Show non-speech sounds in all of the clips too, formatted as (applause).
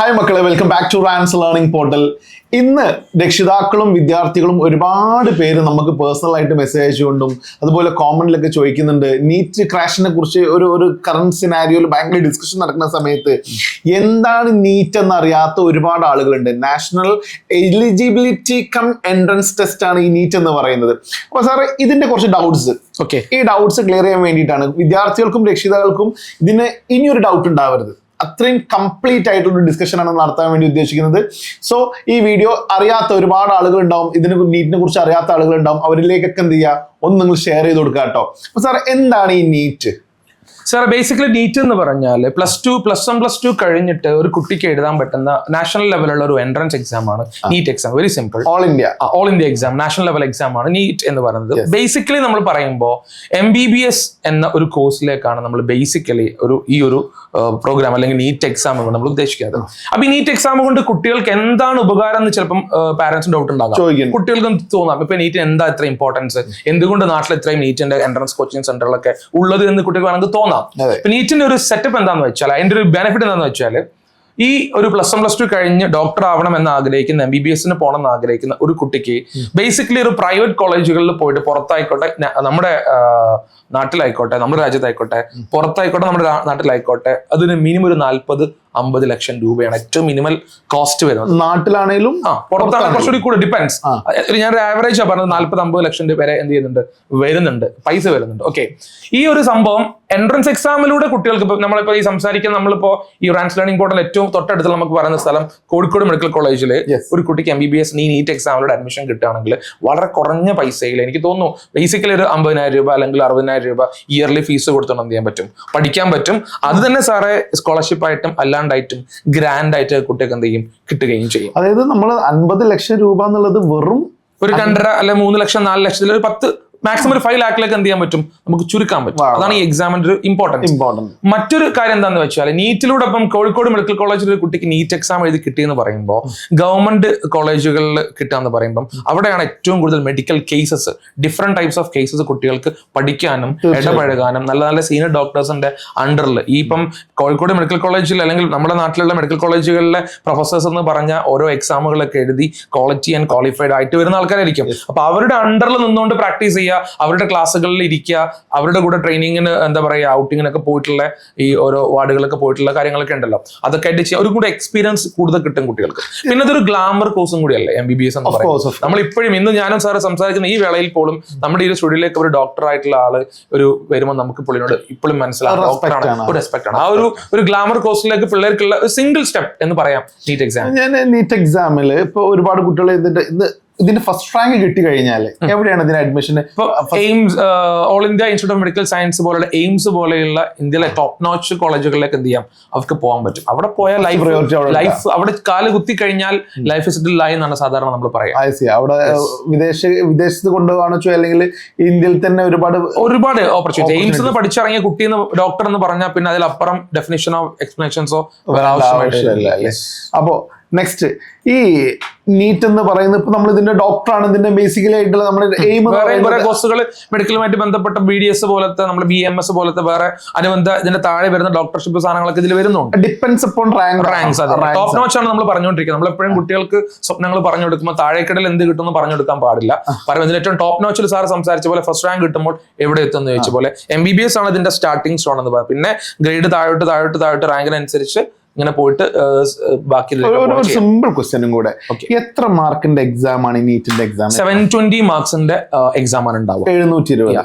Hi മക്കളെ. Welcome back to Rans learning portal ഇന്ന് രക്ഷിതാക്കളും വിദ്യാർത്ഥികളും ഒരുപാട് പേര് നമുക്ക് പേഴ്സണൽ ആയിട്ട് മെസ്സേജ് അയച്ചുകൊണ്ടും അതുപോലെ കോമണിലൊക്കെ ചോദിക്കുന്നുണ്ട്. നീറ്റ് ക്രാഷിനെ കുറിച്ച് ഒരു ഒരു കറണ്ട് സിനാരിയോയിൽ ഭയങ്കര ഡിസ്കഷൻ നടക്കുന്ന സമയത്ത് എന്താണ് നീറ്റ് എന്നറിയാത്ത ഒരുപാട് ആളുകളുണ്ട്. National eligibility cum entrance test ആണ് ഈ നീറ്റ് എന്ന് പറയുന്നത്. അപ്പോൾ സാറേ ഇതിന്റെ കുറച്ച് ഡൗട്ട്സ് ഓക്കെ ഈ ഡൗട്ട്സ് ക്ലിയർ ചെയ്യാൻ വേണ്ടിയിട്ടാണ് വിദ്യാർത്ഥികൾക്കും രക്ഷിതാക്കൾക്കും ഇതിന് ഇനിയൊരു ഡൗട്ട് ഉണ്ടാവരുത്. അത്രയും കംപ്ലീറ്റ് ആയിട്ടുള്ള ഡിസ്കഷൻ ആണ് നടത്താൻ വേണ്ടി ഉദ്ദേശിക്കുന്നത്. സോ ഈ വീഡിയോ അറിയാത്ത ഒരുപാട് ആളുകൾ ഉണ്ടാവും ഇതിനെ നീറ്റിനെ കുറിച്ച് അറിയാത്ത ആളുകൾ ഉണ്ടാവും അവരിലേക്കൊക്കെ എന്ത് ചെയ്യുക ഒന്ന് നിങ്ങൾ ഷെയർ ചെയ്ത് കൊടുക്കുക കേട്ടോ അപ്പൊ സാർ എന്താണ് ഈ നീറ്റ് സാർ ബേസിക്കലി നീറ്റ് എന്ന് പറഞ്ഞാൽ plus two plus one plus two കഴിഞ്ഞിട്ട് ഒരു കുട്ടിക്ക് എഴുതാൻ പറ്റുന്ന നാഷണൽ ലെവലുള്ള ഒരു എൻട്രൻസ് എക്സാം ആണ് NEET exam very simple all India all India exam national level exam ആണ് നീറ്റ് എന്ന് പറയുന്നത്. ബേസിക്കലി നമ്മൾ പറയുമ്പോൾ എം ബി ബി എസ് എന്ന ഒരു കോഴ്സിലേക്കാണ് നമ്മൾ ബേസിക്കലി ഒരു ഈ ഒരു പ്രോഗ്രാം അല്ലെങ്കിൽ നീറ്റ് എക്സാം കൊണ്ട് നമ്മൾ ഉദ്ദേശിക്കുന്നത് അപ്പൊ ഈ നീറ്റ് എക്സാം കൊണ്ട് കുട്ടികൾക്ക് എന്താണ് ഉപകാരം എന്ന് ചിലപ്പം പാരന്റ്സ് ഡൗട്ട് ഉണ്ടാകാം. കുട്ടികൾക്ക് തോന്നാം. ഇപ്പൊ നീറ്റിന് എന്താ ഇത്ര ഇമ്പോർട്ടൻസ് എന്തുകൊണ്ട് നാട്ടിൽ ഇത്രയും നീറ്റിന്റെ എൻട്രൻസ് കോച്ചിങ് സെന്ററുകളൊക്കെ ഉള്ളത് എന്ന് കുട്ടികൾക്ക് വേണമെങ്കിൽ തോന്നാം. അതെ. ഇപ്പൊ നീറ്റിന്റെ ഒരു സെറ്റപ്പ് എന്താന്ന് വെച്ചാൽ അതിന്റെ ഒരു ബെനിഫിറ്റ് എന്താന്ന് വെച്ചാൽ ഈ ഒരു പ്ലസ് വൺ പ്ലസ് ടു കഴിഞ്ഞ് ഡോക്ടർ ആവണം എന്ന് ആഗ്രഹിക്കുന്ന എം ബി ബി എസിന് പോകണം എന്ന് ആഗ്രഹിക്കുന്ന ഒരു കുട്ടിക്ക് ബേസിക്കലി ഒരു പ്രൈവറ്റ് കോളേജുകളിൽ പോയിട്ട് പുറത്തായിക്കോട്ടെ നമ്മുടെ നാട്ടിലായിക്കോട്ടെ നമ്മുടെ രാജ്യത്തായിക്കോട്ടെ പുറത്തായിക്കോട്ടെ നമ്മുടെ നാട്ടിലായിക്കോട്ടെ അതിന് മിനിമം ഒരു നാൽപ്പത് അമ്പത് ലക്ഷം രൂപയാണ് ഏറ്റവും മിനിമൽ കോസ്റ്റ് വരുന്നത്. നാട്ടിലാണെങ്കിലും പുറത്താണ് കുറച്ചുകൂടി കൂടെ ഡിപ്പെൻഡ്സ് ഞാൻ ഒരു ആവറേജ് പറഞ്ഞത് നാല്പത് അമ്പത് ലക്ഷം രൂപ വരെ എന്ത് ചെയ്യുന്നുണ്ട്? വരുന്നുണ്ട്. പൈസ വരുന്നുണ്ട്. ഓക്കെ ഈ ഒരു സംഭവം എൻട്രൻസ് എക്സാമിലൂടെ കുട്ടികൾക്ക് ഇപ്പൊ നമ്മളിപ്പോ ഈ സംസാരിക്കുന്ന നമ്മളിപ്പോ ഈ റാൻസ് ലേണിംഗ് പോർട്ടൽ ഏറ്റവും തൊട്ടടുത്ത് നമുക്ക് പറയുന്ന സ്ഥലം കോഴിക്കോട് മെഡിക്കൽ കോളേജിൽ ഒരു കുട്ടിക്ക് എം ബി ബി എസ് നീ നീറ്റ് എക്സാമിലൂടെ അഡ്മിഷൻ കിട്ടുകയാണെങ്കിൽ വളരെ കുറഞ്ഞ പൈസയിൽ എനിക്ക് തോന്നുന്നു ബേസിക്കലി ഒരു അമ്പതിനായിരം രൂപ അല്ലെങ്കിൽ അറുപതിനായിരം രൂപ ഇയർലി ഫീസ് കൊടുത്തോണ്ട് എന്ത് ചെയ്യാൻ പറ്റും? പഠിക്കാൻ പറ്റും. അത് തന്നെ സാറേ സ്കോളർഷിപ്പ് ആയിട്ടും അല്ലാണ്ടായിട്ടും ഗ്രാൻഡ് ആയിട്ട് കുട്ടികൾക്ക് എന്ത് ചെയ്യും? കിട്ടുകയും ചെയ്യും. അതായത് നമ്മൾ അൻപത് ലക്ഷം രൂപ എന്നുള്ളത് വെറും ഒരു രണ്ടര അല്ലെ മൂന്ന് ലക്ഷം നാല് ലക്ഷത്തിൽ ഒരു പത്ത് മാക്സിമം ഒരു ഫൈവ് ലാക്കിലേക്ക് എന്ത് ചെയ്യാൻ പറ്റും? നമുക്ക് ചുരുക്കാൻ പറ്റും. അതാണ് ഈ എക്സാമിന്റെ ഒരു ഇമ്പോർട്ടൻസ് മറ്റൊരു കാര്യം എന്താണെന്ന് വെച്ചാൽ നീറ്റിലൂടെ ഇപ്പം കോഴിക്കോട് മെഡിക്കൽ കോളേജിൽ ഒരു കുട്ടിക്ക് നീറ്റ് എക്സാം എഴുതി കിട്ടിയെന്ന് പറയുമ്പോൾ ഗവൺമെന്റ് കോളേജുകളിൽ കിട്ടാന്ന് പറയുമ്പോൾ അവിടെയാണ് ഏറ്റവും കൂടുതൽ medical cases different types of cases കുട്ടികൾക്ക് പഠിക്കാനും ഇടപഴകാനും നല്ല നല്ല സീനിയർ ഡോക്ടേഴ്സിന്റെ അണ്ടറിൽ ഈ ഇപ്പം കോഴിക്കോട് മെഡിക്കൽ കോളേജിൽ അല്ലെങ്കിൽ നമ്മുടെ നാട്ടിലുള്ള മെഡിക്കൽ കോളേജുകളിലെ പ്രൊഫസേഴ്സ് എന്ന് പറഞ്ഞ ഓരോ എക്സാമുകളൊക്കെ എഴുതി ക്വാളിറ്റി ആൻഡ് ക്വാളിഫൈഡ് ആയിട്ട് വരുന്ന ആൾക്കാരായിരിക്കും. അപ്പൊ അവരുടെ അണ്ടറിൽ നിന്നുകൊണ്ട് പ്രാക്ടീസ് ചെയ്യുക അവരുടെ ക്ലാസ്സുകളിൽ ഇരിക്കുക അവരുടെ കൂടെ ട്രെയിനിങ്ങിന് എന്താ പറയുക ഔട്ടിങ്ങിനൊക്കെ പോയിട്ടുള്ള ഈ ഓരോ വാർഡുകളൊക്കെ പോയിട്ടുള്ള കാര്യങ്ങളൊക്കെ ഉണ്ടല്ലോ. അതൊക്കെ ആയിട്ട് ചെയ്യുക ഒരു കൂടെ എക്സ്പീരിയൻസ് കൂടുതൽ കിട്ടും കുട്ടികൾക്ക്. പിന്നെ അതൊരു ഗ്ലാമർ കോഴ്സും കൂടിയല്ലേ എം ബി ബി എസ് എന്ന് പറയുന്നത്. നമ്മൾ ഇപ്പോഴും ഇന്ന് ഞാനും സാറ് സംസാരിക്കുന്ന ഈ വേളയിൽ പോലും നമ്മുടെ ഈ ഒരു സ്റ്റുഡിയോയിലേക്ക് ഒരു ഡോക്ടർ ആയിട്ടുള്ള ആൾ ഒരു വരുമ്പോൾ നമുക്ക് പുള്ളിനോട് ഇപ്പോഴും മനസ്സിലാവും. ഡോക്ടറാണ്. ഒരു റെസ്പെക്ട് ആണ്. ആ ഒരു ഒരു ഗ്ലാമർ കോഴ്സിലേക്ക് പിള്ളേർക്കുള്ള ഒരു സിംഗിൾ സ്റ്റെപ്പ് എന്ന് പറയാം. നീറ്റ് എക്സാം ഞാൻ നീറ്റ് എക്സാമിൽ ഇപ്പൊ ഒരുപാട് കുട്ടികൾ ഇതിന്റെ ഇത് ഇതിന്റെ ഫസ്റ്റ് റാങ്ക് കിട്ടി കഴിഞ്ഞാൽ എവിടെയാണ് ഇതിന് admission AIIMS all India institute of medical science പോലുള്ള എയിംസ് പോലെയുള്ള ഇന്ത്യയിലെ ടോപ്പ് നോച്ച് കോളേജുകളിലേക്ക് എന്ത് ചെയ്യാം? അവർക്ക് പോകാൻ പറ്റും. അവിടെ പോയാൽ ലൈഫ് ലൈഫ് അവിടെ കാൽ കുത്തി കഴിഞ്ഞാൽ ലൈഫ് സെറ്റിൽ ആയി എന്നാണ് സാധാരണ നമ്മൾ പറയാം. അവിടെ വിദേശ വിദേശത്ത് കൊണ്ടുപോകാണോ വെച്ചോ അല്ലെങ്കിൽ ഇന്ത്യയിൽ തന്നെ ഒരുപാട് ഒരുപാട് ഓപ്പർച്യൂണിറ്റി എയിംസ് എന്ന് പഠിച്ചിറങ്ങിയ കുട്ടി എന്ന് ഡോക്ടർ എന്ന് പറഞ്ഞാൽ പിന്നെ അതിലപ്പുറം ഡെഫിനേഷൻ ഓഫ് എക്സ്പ്ലനേഷൻസോ അപ്പോ നെക്സ്റ്റ് ഈ നീറ്റ് എന്ന് പറയുന്നത് ഇപ്പൊ നമ്മൾ ഇതിന്റെ ഡോക്ടറാണ് ഇതിന്റെ ബേസിക്കലി ആയിട്ടുള്ള നമ്മുടെ എയിം കുറെ കോഴ്സുകൾ മെഡിക്കലുമായിട്ട് ബന്ധപ്പെട്ട ബി ഡി എസ് പോലത്തെ നമ്മുടെ ബി എം എസ് പോലത്തെ വേറെ അനുബന്ധ ഇതിന്റെ താഴെ വരുന്ന ഡോക്ടർഷിപ്പ് സാധനങ്ങളൊക്കെ ഇതിൽ വരുന്നുണ്ട്. Depends upon rank ranks top notch ആണ്. നമ്മൾ പറഞ്ഞുകൊണ്ടിരിക്കുന്നത്. നമ്മൾ എപ്പോഴും കുട്ടികൾക്ക് സ്വപ്നങ്ങൾ പറഞ്ഞു കൊടുക്കുമ്പോൾ താഴേക്കിടയിൽ എന്ത് കിട്ടുമെന്ന് പറഞ്ഞു കൊടുക്കാൻ പാടില്ല ഇതിൽ ഏറ്റവും ടോപ്പ് നോച്ചിൽ സാർ സംസാരിച്ച പോലെ ഫസ്റ്റ് റാങ്ക് കിട്ടുമ്പോൾ എവിടെ എത്തുമെന്ന് ചോദിച്ച പോലെ. എം ബി ബി എസ് ആണ് ഇതിന്റെ സ്റ്റാർട്ടിംഗ് സ്റ്റോൺ എന്ന് പറയുന്നത്. പിന്നെ ഗ്രേഡ് താഴോട്ട് താഴോട്ട് താഴോട്ട് റാങ്കിനനുസരിച്ച് ഇങ്ങനെ പോയിട്ട് ബാക്കി സിമ്പിൾ ക്വസ്റ്റ്യനും കൂടെ. എത്ര മാർക്കിന്റെ എക്സാം ആണ് നീറ്റിന്റെ എക്സാം സെവൻ ട്വന്റി മാർക്സിന്റെ എക്സാം ആണ് ഉണ്ടാവുക. എഴുന്നൂറ്റി ഇരുപത്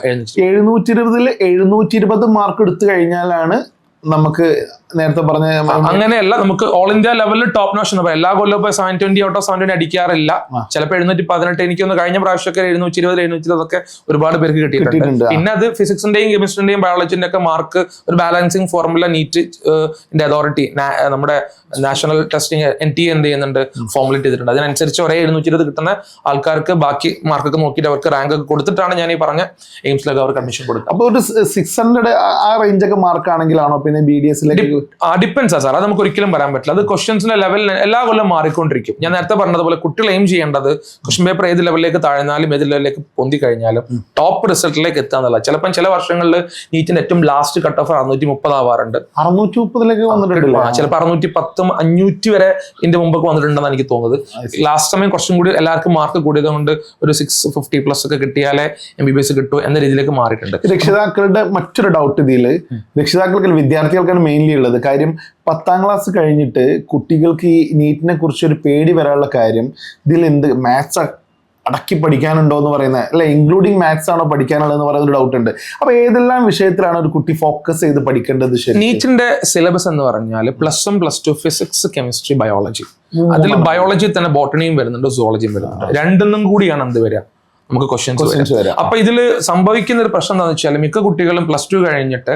എഴുന്നൂറ്റി ഇരുപതിൽ എഴുന്നൂറ്റി ഇരുപത് മാർക്ക് എടുത്തു കഴിഞ്ഞാലാണ് നമുക്ക് നേരത്തെ പറഞ്ഞ അങ്ങനെയല്ല നമുക്ക് ഓൾ ഇന്ത്യ ലെവലിൽ ടോപ്പ് നോഷൻ പറയാം എല്ലാ കൊല്ലവും ഇപ്പൊ seven twenty out of seven twenty അടിക്കാറില്ല ചിലപ്പോൾ എഴുന്നൂറ്റി പതിനെട്ട് എനിക്കൊന്ന് കഴിഞ്ഞ പ്രാവശ്യമൊക്കെ എഴുന്നൂറ്റി ഇരുപത് എഴുന്നൂറ്റി അതൊക്കെ ഒരുപാട് പേർക്ക് കിട്ടിയിട്ടുണ്ട്. കിട്ടിയിട്ടുണ്ട് പിന്നെ അത് ഫിസിക്സിന്റെയും കെമിസ്ട്രിന്റെയും ബയോളജിന്റെ ഒക്കെ മാർക്ക് ഒരു ബാലൻസിങ് ഫോർമുല നീറ്റ് അതോറിറ്റി നമ്മുടെ നാഷണൽ ടെസ്റ്റിംഗ് എൻ ടി എന്ത് ചെയ്യുന്നുണ്ട് ഫോർമുലേറ്റ് ചെയ്തിട്ടുണ്ട് അതിനനുസരിച്ച് ഒരേ എഴുന്നൂറ്റി ഇരുപത് കിട്ടുന്ന ആൾക്കാർക്ക് ബാക്കി മാർക്കൊക്കെ നോക്കിയിട്ട് അവർക്ക് റാങ്ക് ഒക്കെ കൊടുത്തിട്ടാണ് ഞാൻ ഈ പറഞ്ഞ എയിംസിലൊക്കെ അവർക്ക് അഡ്മിഷൻ കൊടുക്കുക. അപ്പോൾ ഒരു സിക്സ് ഹൺഡ്രഡ് ആ റേഞ്ച് ഒക്കെ മാർക്ക് ആണെങ്കിലാണോ പിന്നെ ബി ഡി എസിലേക്ക് ഡിപ്പെൻസ് ആ സാർ. അത് നമുക്ക് ഒരിക്കലും പറയാൻ പറ്റില്ല. അത് ക്വസ്റ്റ്യൻസിന്റെ ലെവൽ എല്ലാ കൊല്ലം മാറിക്കൊണ്ടിരിക്കും. ഞാൻ നേരത്തെ പറഞ്ഞതുപോലെ കുട്ടികൾ എയിം ചെയ്യേണ്ടത് ക്വസ്റ്റ്യൻ പേപ്പർ ഏത് ലെവലിലേക്ക് താഴ്ന്നാലും ഏത് ലെവലിലേക്ക് പൊന്തി കഴിഞ്ഞാലും ടോപ്പ് റിസൾട്ടിലേക്ക് എത്തുക എന്നുള്ള ചിലപ്പം ചില വർഷങ്ങളിൽ നീറ്റിന്റെ ഏറ്റവും ലാസ്റ്റ് കട്ട് ഓഫ് അറുന്നൂറ്റി മുപ്പത് ആവാറുണ്ട്. അറുന്നൂറ്റി മുപ്പതിലേക്ക് വന്നിട്ടുണ്ട് ചിലപ്പോൾ അറുന്നൂറ്റി പത്തും അഞ്ഞൂറ്റി വരെ ഇതിന്റെ മുമ്പൊക്കെ വന്നിട്ടുണ്ടെന്ന് എനിക്ക് തോന്നുന്നത്. ലാസ്റ്റ് സമയം കുറച്ചും കൂടി എല്ലാവർക്കും മാർക്ക് കൂടിയത് കൊണ്ട് ഒരു സിക്സ് ഫിഫ്റ്റി പ്ലസ് ഒക്കെ കിട്ടിയാലേ എം ബി ബി എസ് കിട്ടൂ എന്ന രീതിയിലേക്ക് മാറിയിട്ടുണ്ട്. രക്ഷിതാക്കളുടെ മറ്റൊരു ഡൗട്ട് ഇതിൽ രക്ഷിതാക്കൾക്ക് വിദ്യാർത്ഥികൾക്കാണ് മെയിൻലി ഉള്ളത്. കാര്യം പത്താം ക്ലാസ് കഴിഞ്ഞിട്ട് കുട്ടികൾക്ക് ഈ നീറ്റിനെ കുറിച്ച് ഒരു പേടി വരാനുള്ള കാര്യം ഇതിൽ എന്ത് മാത്സ് അടക്കി പഠിക്കാനുണ്ടോ എന്ന് പറയുന്നത് അല്ല? ഇൻക്ലൂഡിങ് മാത്സ് ആണോ പഠിക്കാനുള്ളതെന്ന് പറയുന്ന ഒരു ഡൗട്ട് ഉണ്ട്. അപ്പൊ ഏതെല്ലാം വിഷയത്തിലാണ് ഒരു കുട്ടി ഫോക്കസ് ചെയ്ത് പഠിക്കേണ്ടത് ശരി നീറ്റിന്റെ സിലബസ് എന്ന് പറഞ്ഞാൽ plus one plus two physics chemistry biology അതിൽ ബയോളജി തന്നെ ബോട്ടണിയും വരുന്നുണ്ട് സുവോളജിയും വരുന്നുണ്ട്. രണ്ടെന്നും കൂടിയാണ് എന്ത് വരിക? നമുക്ക് ക്വസ്റ്റ്യൻസ് വരാം. അപ്പൊ ഇതിൽ സംഭവിക്കുന്ന ഒരു പ്രശ്നം എന്താണെന്ന് വെച്ചാൽ മിക്ക കുട്ടികളും പ്ലസ് ടു കഴിഞ്ഞിട്ട്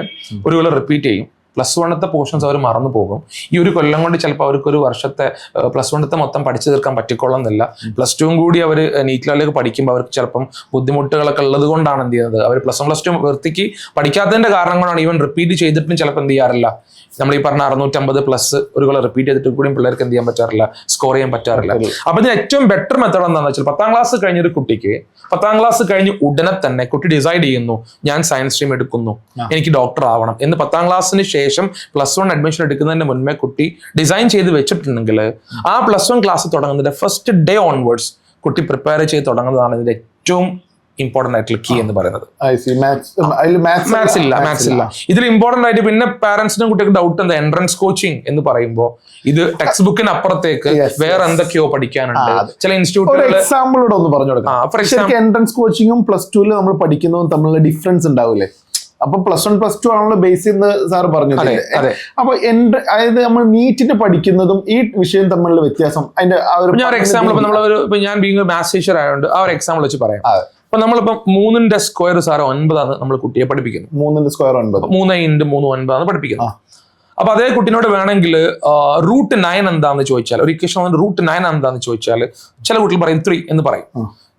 ഒരു റിപ്പീറ്റ് ചെയ്യും. പ്ലസ് വണ്ണത്തെ പോർഷൻസ് അവർ മറന്നു പോകും. ഈ ഒരു കൊല്ലം കൊണ്ട് ചിലപ്പോൾ അവർക്ക് ഒരു വർഷത്തെ പ്ലസ് വണ്ണത്തെ മൊത്തം പഠിച്ചു തീർക്കാൻ പറ്റിക്കൊള്ളുന്നില്ല. പ്ലസ് ടുവും കൂടി അവർ നീറ്റ് ലെവലിലേക്ക് പഠിക്കുമ്പോൾ അവർക്ക് ചിലപ്പം ബുദ്ധിമുട്ടുകളൊക്കെ ഉള്ളത് കൊണ്ടാണ് എന്ത് ചെയ്യുന്നത്. അവർ പ്ലസ് വൺ പ്ലസ് ടു വൃത്തിക്ക് പഠിക്കാത്തതിന്റെ കാരണം കൊണ്ടാണ്. ഈവൻ റിപ്പീറ്റ് ചെയ്തിട്ടും ചിലപ്പോൾ എന്ത് ചെയ്യാറില്ല. നമ്മൾ ഈ പറഞ്ഞ അറുന്നൂറ്റമ്പത് പ്ലസ് ഒരു കൊല്ലം റിപ്പീറ്റ് ചെയ്തിട്ട് കൂടിയും പിള്ളേർക്ക് എന്ത് ചെയ്യാൻ പറ്റാറില്ല. സ്കോർ ചെയ്യാൻ പറ്റാറില്ല. അപ്പൊ ഇതിന് ഏറ്റവും ബെറ്റർ മെത്തേഡ് എന്താണെന്ന് വെച്ചാൽ പത്താം ക്ലാസ് കഴിഞ്ഞ ഒരു കുട്ടിക്ക് പത്താം ക്ലാസ് കഴിഞ്ഞ് ഉടനെ തന്നെ കുട്ടി ഡിസൈഡ് ചെയ്യുന്നു ഞാൻ സയൻസ് സ്ട്രീം എടുക്കുന്നു. എനിക്ക് ഡോക്ടർ ആവണം. എന്ന് പത്താം ക്ലാസ്സിന് ശേഷം പ്ലസ് വൺ അഡ്മിഷൻ എടുക്കുന്നതിന് മുൻപേ കുട്ടി ഡിസൈൻ ചെയ്ത് വെച്ചിട്ടുണ്ടെങ്കിൽ ആ പ്ലസ് വൺ ക്ലാസ് തുടങ്ങുന്നതിന്റെ ഫസ്റ്റ് ഡേ ഓൺവേർഡ്സ് കുട്ടി പ്രിപ്പയർ ചെയ്ത് തുടങ്ങുന്നതാണ് ഇതിന്റെ ഏറ്റവും ഇമ്പോർട്ടന്റ് ആയിട്ടുള്ള കീ എന്ന് പറയുന്നത്. മാത്സ് ഇല്ല. മാത്സ് ഇല്ല ഇതിൽ ഇമ്പോർട്ടന്റ് ആയിട്ട് പിന്നെ പാരന്റ്സിനും കുട്ടികൾക്ക് ഡൗട്ട് എന്താ? എൻട്രൻസ് കോച്ചിങ് എന്ന് പറയുമ്പോൾ ഇത് ടെക്സ്റ്റ് ബുക്കിന് അപ്പുറത്തേക്ക് വേറെ എന്തൊക്കെയോ പഠിക്കാനുണ്ട്. ചില ഇൻസ്റ്റിറ്റ്യൂട്ടുകൾ എക്സാമ്പിളോട് ഒന്ന് പറഞ്ഞു കൊടുക്കാം. എൻട്രൻസ് കോച്ചിങ്ങും പ്ലസ് ടുവിൽ നമ്മൾ പഠിക്കുന്നതും തമ്മിലുള്ള ഡിഫറൻസ് ഉണ്ടാവില്ലേ അപ്പൊ പ്ലസ് വൺ പ്ലസ് ടു ആണല്ലോ ബേസ് എന്ന് സാർ പറഞ്ഞു അപ്പൊ എൻട്ര അതായത് നമ്മൾ നീറ്റിന് പഠിക്കുന്നതും ഈ വിഷയം തമ്മിലുള്ള വ്യത്യാസം അതിന്റെ ആ ഒരു ഞാൻ ഒരു എക്സാമ്പിൾ ഇപ്പൊ നമ്മളൊരു ഞാൻ ബീങ് മാത്സ് ടീച്ചർ ആയതുകൊണ്ട് ആ ഒരു എക്സാമ്പിൾ വെച്ച് പറയാം. അപ്പൊ നമ്മളിപ്പോ മൂന്നിന്റെ സ്ക്വയർ സാറ് ഒൻപതാണ് നമ്മൾ കുട്ടിയെ പഠിപ്പിക്കുന്നത്. മൂന്നിന്റെ സ്ക്വയർ ഒൻപത്. മൂന്ന് ഇൻഡ് മൂന്ന് ഒൻപതാണ് പഠിപ്പിക്കുന്നത്. അപ്പൊ അതേ കുട്ടിനോട് വേണമെങ്കിൽ റൂട്ട് നയൻ എന്താന്ന് ചോദിച്ചാൽ ഒരു ഇക്വേഷൻ റൂട്ട് നയൻ എന്താന്ന് ചോദിച്ചാൽ ചില കുട്ടികൾ പറയും ത്രീ എന്ന് പറയും.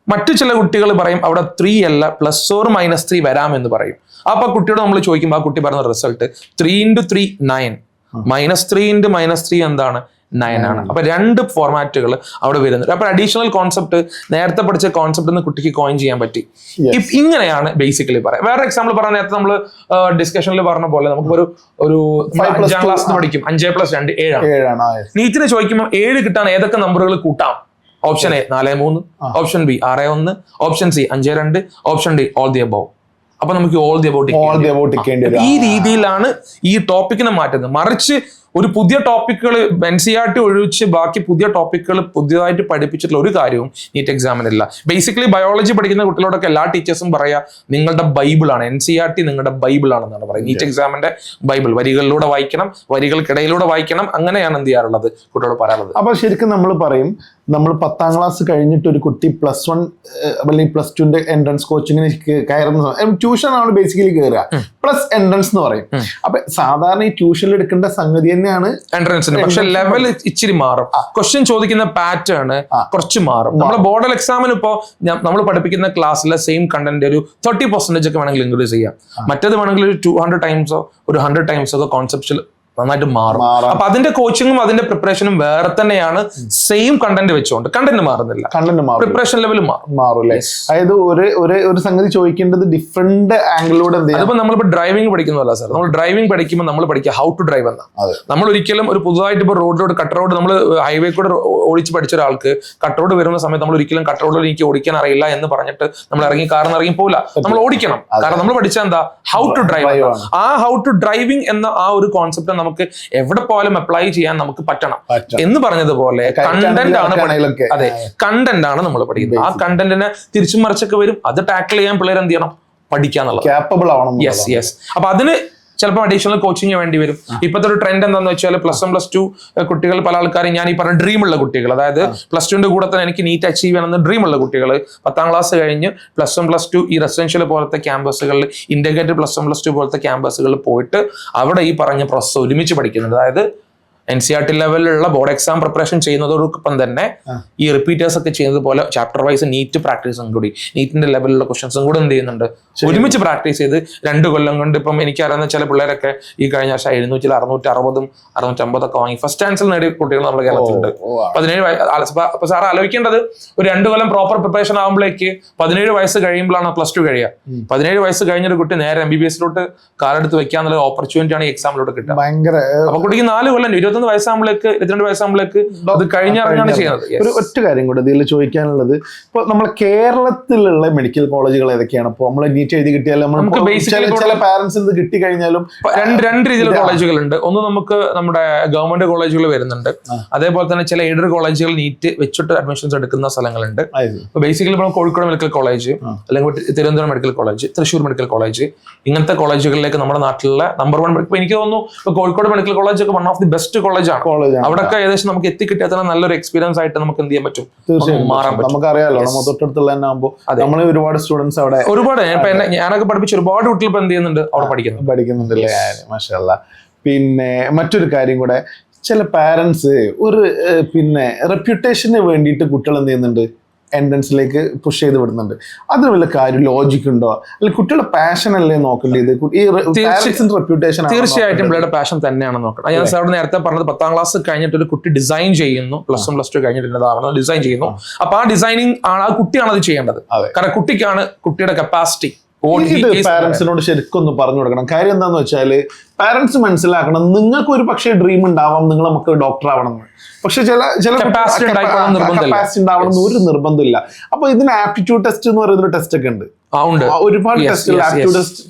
മറ്റു ചില കുട്ടികൾ പറയും അവിടെ ത്രീ അല്ല പ്ലസ് ഓർ മൈനസ് ത്രീ വരാം എന്ന് പറയും. അപ്പൊ ആ കുട്ടിയോട് നമ്മൾ ചോദിക്കുമ്പോൾ ആ കുട്ടി പറഞ്ഞ result three into three nine minus three into minus three എന്താണ്? നയൻ ആണ്. അപ്പൊ രണ്ട് ഫോർമാറ്റുകൾ അവിടെ വരുന്നുണ്ട്. അപ്പൊ അഡീഷണൽ കോൺസെപ്റ്റ് നേരത്തെ പഠിച്ച കോൺസെപ്റ്റ് നിന്ന് കുട്ടിക്ക് കോയിൻ ചെയ്യാൻ പറ്റി. ഇങ്ങനെയാണ് ബേസിക്കലി പറയാം. വേറെ എക്സാമ്പിൾ പറഞ്ഞ നേരത്തെ നമ്മൾ ഡിസ്കഷനിൽ പറഞ്ഞ പോലെ നമുക്ക് ഒരു ഒരു അഞ്ചാം ക്ലാസ്. പഠിക്കും. അഞ്ചേ പ്ലസ് രണ്ട് ഏഴാണ്. നീറ്റിന് ചോദിക്കുമ്പോൾ ഏഴ് കിട്ടാൻ ഏതൊക്കെ നമ്പറുകൾ കൂട്ടാം? ഓപ്ഷൻ എ നാല് മൂന്ന്. ഓപ്ഷൻ ബി ആറ് ഒന്ന്. ഓപ്ഷൻ സി അഞ്ച് രണ്ട്. Option D all the above അപ്പൊ നമുക്ക് ഓൾ ദി അബൌട്ട്. ഈ രീതിയിലാണ് ഈ ടോപ്പിക്കിനെ മാറ്റുന്നത്. മറിച്ച് ഒരു പുതിയ ടോപ്പിക്കുകൾ എൻ സി ആർ ടി ഒഴിച്ച് ബാക്കി പുതിയ ടോപ്പിക്കുകൾ പുതിയതായിട്ട് പഠിപ്പിച്ചിട്ടുള്ള ഒരു കാര്യവും നീറ്റ് എക്സാമിനില്ല ബേസിക്കലി ബയോളജി പഠിക്കുന്ന കുട്ടികളോടൊക്കെ എല്ലാ ടീച്ചേഴ്സും പറയാ നിങ്ങളുടെ ബൈബിളാണ് എൻ സി ആർ ടി നിങ്ങളുടെ ബൈബിൾ ആണെന്നാണ് പറയുന്നത്. നീറ്റ് എക്സാമിന്റെ ബൈബിൾ. വരികളിലൂടെ വായിക്കണം വരികൾക്കിടയിലൂടെ വായിക്കണം അങ്ങനെയാണ് എന്ത് ചെയ്യാറുള്ളത് കുട്ടികളോട് പറയാറുള്ളത്. അപ്പൊ ശരിക്കും നമ്മൾ പറയും നമ്മൾ പത്താം ക്ലാസ് കഴിഞ്ഞിട്ട് ഒരു കുട്ടി പ്ലസ് വൺ അല്ലെങ്കിൽ പ്ലസ് ടുന്റെ എൻട്രൻസ് കോച്ചിങ്ങിന് കയറുന്ന ട്യൂഷൻ ആണ് ബേസിക്കലി കയറുക പ്ലസ് എൻട്രൻസ് എന്ന് പറയും. അപ്പൊ സാധാരണ ഈ ട്യൂഷനിൽ എടുക്കേണ്ട സംഗതി തന്നെയാണ് എൻട്രൻസിന് പക്ഷെ ലെവൽ ഇച്ചിരി മാറും. ക്വസ്റ്റ്യൻ ചോദിക്കുന്ന പാറ്റേൺ. കുറച്ച് മാറും. നമ്മൾ ബോർഡൽ എക്സാമിന് ഇപ്പോ നമ്മൾ പഠിപ്പിക്കുന്ന ക്ലാസ്സിലെ സെയിം കണ്ടന്റ് ഒരു തേർട്ടി പെർസെന്റേജ് ഒക്കെ വേണമെങ്കിൽ ഇൻക്രീസ് ചെയ്യാം. മറ്റേത് വേണമെങ്കിൽ ഒരു ടു ഹൺഡ്രഡ് ടൈംസോ ഒരു ഹൺഡ്രഡ് ടൈംസോ ഒക്കെ കോൺസെപ്റ്റിൽ നന്നായിട്ട് മാറും. അപ്പൊ അതിന്റെ കോച്ചിങ്ങും അതിന്റെ പ്രിപ്പറേഷനും വേറെ തന്നെയാണ് സെയിം കണ്ടന്റ് വെച്ചുകൊണ്ട് കണ്ടന്റ് മാറുന്നില്ല. കണ്ടന്റ് മാറും പ്രിപ്പറേഷൻ ലെവൽ മാറും. മാറും അല്ലേ അതായത് ഒരു ഒരു ഒരു സംഗതി ചോദിക്കേണ്ടത് ഡിഫറെന്റ് ആംഗിളിലൂടെ അതിപ്പോ നമ്മളിപ്പോ ഡ്രൈവിംഗ് പഠിക്കുന്നതല്ല സാർ നമ്മൾ ഡ്രൈവിംഗ് പഠിക്കുമ്പോൾ നമ്മൾ പഠിക്കുക ഹൗ ടു ഡ്രൈവ് എന്ന. നമ്മൾ ഒരിക്കലും ഒരു പുതുതായിട്ട് ഇപ്പോൾ റോഡിലോട് കട്ട് റോഡ് നമ്മൾ ഹൈവേ കൂടെ ഓടിച്ച് പഠിച്ച ഒരാൾക്ക് കട്ട് റോഡ് വരുന്ന സമയത്ത് നമ്മൾ ഒരിക്കലും കട്ട് റോഡിൽ എനിക്ക് ഓടിക്കാൻ അറിയില്ല എന്ന് പറഞ്ഞിട്ട് നമ്മൾ ഇറങ്ങി കാറിന് ഇറങ്ങി പോകില്ല നമ്മൾ ഓടിക്കണം. കാരണം നമ്മൾ പഠിച്ച എന്താ? How to drive. ആ ഹൗ ടു ഡ്രൈവിംഗ് എന്ന ആ ഒരു കോൺസെപ്റ്റ് നമുക്ക് എവിടെ പോലും അപ്ലൈ ചെയ്യാൻ നമുക്ക് പറ്റണം. എന്ന് പറഞ്ഞതുപോലെ കണ്ടന്റ് ആണ് അതെ കണ്ടന്റ് ആണ് നമ്മൾ പഠിക്കുന്നത്. ആ കണ്ടന്റിനെ തിരിച്ചും മറിച്ചൊക്കെ വരും. അത് ടാക്കിൾ ചെയ്യാൻ പിള്ളേർ എന്ത് ചെയ്യണം? പഠിക്കാന്നുള്ളത്. കേപ്പബിൾ ആവണം യെസ് യെസ് അപ്പൊ അതിന് ചിലപ്പോൾ അഡീഷണൽ കോച്ചിങ് വേണ്ടി വരും. ഇപ്പോഴത്തെ ഒരു ട്രെൻഡ് എന്താണെന്ന് വെച്ചാൽ പ്ലസ് വൺ പ്ലസ് ടു കുട്ടികൾ പല ആൾക്കാരും ഞാൻ ഈ പറഞ്ഞ ഡ്രീം ഉള്ള കുട്ടികൾ അതായത് പ്ലസ് ടുവിന്റെ കൂടെ തന്നെ എനിക്ക് നീറ്റ് അച്ചീവ് ചെയ്യണമെന്ന് ഡ്രീം ഉള്ള കുട്ടികൾ പത്താം ക്ലാസ് കഴിഞ്ഞ് പ്ലസ് വൺ പ്ലസ് ടു ഈ റെസിഡൻഷ്യൽ പോലത്തെ ക്യാമ്പസുകളിൽ integrated plus one plus two പോലത്തെ ക്യാമ്പസുകളിൽ പോയിട്ട് അവിടെ ഈ പറഞ്ഞ പ്രോസസ്സ് ഒരുമിച്ച് പഠിക്കുന്നുണ്ട് അതായത് എൻ സി ആർ ടി ലെവലിലുള്ള ബോർഡ് എക്സാം പ്രിപ്പറേഷൻ ചെയ്യുന്നതോടൊപ്പം തന്നെ ഈ റിപ്പീറ്റേഴ്സ് ഒക്കെ ചെയ്യുന്നത് പോലെ ചാപ്റ്റർ വൈസ് നീറ്റ് പ്രാക്ടീസും കൂടി. നീറ്റിന്റെ ലെവലിലുള്ള ക്വസ്റ്റൻസും കൂടെ എന്ത് ചെയ്യുന്നുണ്ട്? ഒരുമിച്ച് പ്രാക്ടീസ് ചെയ്ത് രണ്ട് കൊല്ലം കൊണ്ട് ഇപ്പം എനിക്ക് അറിയുന്ന ചില പിള്ളേരൊക്കെ ഈ കഴിഞ്ഞ വർഷം എഴുന്നൂറ്റിൽ അറുന്നൂറ്റി അറുപതും അറുന്നൂറ്റി ഒക്കെ വാങ്ങി. ഫസ്റ്റ് ആൻസർ നേടിയ കുട്ടികൾ നമ്മുടെ കേരളത്തിലുണ്ട്. പതിനേഴ് അപ്പൊ- സാർ ആലോചിക്കേണ്ടത് ഒരു രണ്ട് കൊല്ലം പ്രോപ്പർ പ്രിപ്പറേഷൻ ആകുമ്പോഴേക്ക് പതിനേഴ് വയസ്സ് കഴിയുമ്പോഴാണ് പ്ലസ് ടു കഴിയുക. പതിനേഴ് വയസ്സ് കഴിഞ്ഞൊരു കുട്ടി നേരെ എം ബി ബി എസിലോട്ട് കാലെടുത്ത് വെക്കാന്നുള്ള ഓപ്പർച്യൂണിറ്റി ആണ് ഈ എക്സാമിലോട്ട് കിട്ടുക. ഭയങ്കര അപ്പൊ കുട്ടിക്ക് നാല് കൊല്ലം ഇരുപത്തൊന്ന് വയസ്സാകുമ്പോഴേക്ക് ഇരുപത്തിരണ്ട് വയസ്സാകുമ്പോഴേക്ക് അത് കഴിഞ്ഞിറങ്ങാണ് ചെയ്യുന്നത്. ഒരു ഒറ്റ കാര്യം കൂടെ ഇതിൽ ചോദിക്കാനുള്ളത്. ഇപ്പൊ നമ്മളെ കേരളത്തിലുള്ള മെഡിക്കൽ കോളേജുകൾ ഏതൊക്കെയാണ്? ഇപ്പൊ നമ്മൾ നീറ്റ് എഴുതി കിട്ടിയാലും നമ്മൾ നമുക്ക് basically ചില- പാരന്റ്സ് ഇത് കിട്ടി കഴിഞ്ഞാലും രണ്ട് രണ്ട് രീതിയിലുള്ള കോളേജുകളുണ്ട് ഒന്ന് നമുക്ക് നമ്മുടെ ഗവൺമെന്റ് കോളേജുകൾ വരുന്നുണ്ട്. അതേപോലെ തന്നെ ചില എയ്ഡഡ് കോളേജുകൾ നീറ്റ് വെച്ചിട്ട് അഡ്മിഷൻസ് എടുക്കുന്ന സ്ഥലങ്ങളുണ്ട്. ബേസിക്കലി നമ്മൾ കോഴിക്കോട് മെഡിക്കൽ കോളേജ് അല്ലെങ്കിൽ Thiruvananthapuram medical college Thrissur medical college ഇങ്ങനത്തെ കോളേജുകളിലേക്ക് നമ്മുടെ നാട്ടിലുള്ള നമ്പർ വൺ ഇപ്പൊ എനിക്ക് തോന്നുന്നു കോഴിക്കോട് മെഡിക്കൽ കോളേജ് ഒക്കെ വൺ ഓഫ് ദി ബെസ്റ്റ് കോളേജാണ് കോളേജാണ് അവിടെയൊക്കെ ഏകദേശം നമുക്ക് എത്തിക്കിട്ടിയാൽ തന്നെ നല്ലൊരു എക്സ്പീരിയൻസ് ആയിട്ട് നമുക്ക് എന്ത് ചെയ്യാൻ പറ്റും? തീർച്ചയായും മാറാൻ പറ്റും. നമുക്കറിയാലോ നമ്മൾ തൊട്ടടുത്തുള്ള തന്നെ ആകുമ്പോൾ നമ്മൾ ഒരുപാട് സ്റ്റുഡൻസ് അവിടെ ഒരുപാട്. ഞാനൊക്കെ പഠിപ്പിച്ച ഒരുപാട് കുട്ടികൾ ഇപ്പൊ എന്ത് ചെയ്യുന്നുണ്ട്? അവിടെ പഠിക്കുന്നു. പഠിക്കുന്നുണ്ടല്ലേ? മാഷല്ല. പിന്നെ മറ്റൊരു കാര്യം കൂടെ ചില പാരന്റ്സ് ഒരു പിന്നെ റെപ്യൂട്ടേഷന് വേണ്ടിയിട്ട് കുട്ടികൾ എന്ത് ചെയ്യുന്നുണ്ട്? എൻട്രൻസിലേക്ക് പുഷ് ചെയ്ത് വിടുന്നുണ്ട്. അതിന് വല്ല കാര്യം ലോജിക് ഉണ്ടോ? അല്ലെങ്കിൽ കുട്ടികളുടെ പാഷൻ അല്ലേ നോക്കേണ്ടത്? റെപ്യൂട്ടേഷൻ തീർച്ചയായിട്ടും പിള്ളേരുടെ പാഷൻ തന്നെയാണ് നോക്കണം ഞാൻ സാറോട് നേരത്തെ പറഞ്ഞത് പത്താം ക്ലാസ് കഴിഞ്ഞിട്ട് ഒരു കുട്ടി ഡിസൈൻ ചെയ്യുന്നു. പ്ലസ് വൺ പ്ലസ് ടു കഴിഞ്ഞിട്ട് കഴിഞ്ഞിട്ടുള്ളതാണ് ഡിസൈൻ ചെയ്യുന്നു. അപ്പൊ ആ ഡിസൈനിങ് ആണ് ആ കുട്ടിയാണ് അത്. ചെയ്യേണ്ടത്. കാരണം കുട്ടിക്കാണ് കുട്ടിയുടെ കപ്പാസിറ്റി പാരന്റ്സിനോട് ശരിക്കും ഒന്ന് പറഞ്ഞു കൊടുക്കണം. കാര്യം എന്താന്ന് വെച്ചാൽ പാരന്റ്സ് മനസ്സിലാക്കണം നിങ്ങൾക്ക് ഒരു പക്ഷേ ഡ്രീം ഉണ്ടാവാം നിങ്ങളെ മക്കൾ ഡോക്ടർ ആവണം എന്ന്. പക്ഷെ ചില ചില കപ്പാസിറ്റി ഉണ്ടാവണം എന്ന് ഒരു നിർബന്ധമില്ല. അപ്പൊ ഇതിന് ആപ്റ്റിറ്റ്യൂഡ് ടെസ്റ്റ് എന്ന് പറയുന്ന ഒരു ടെസ്റ്റ് ഒക്കെ ഉണ്ട്. ഒരുപാട് ടെസ്റ്റുകൾ.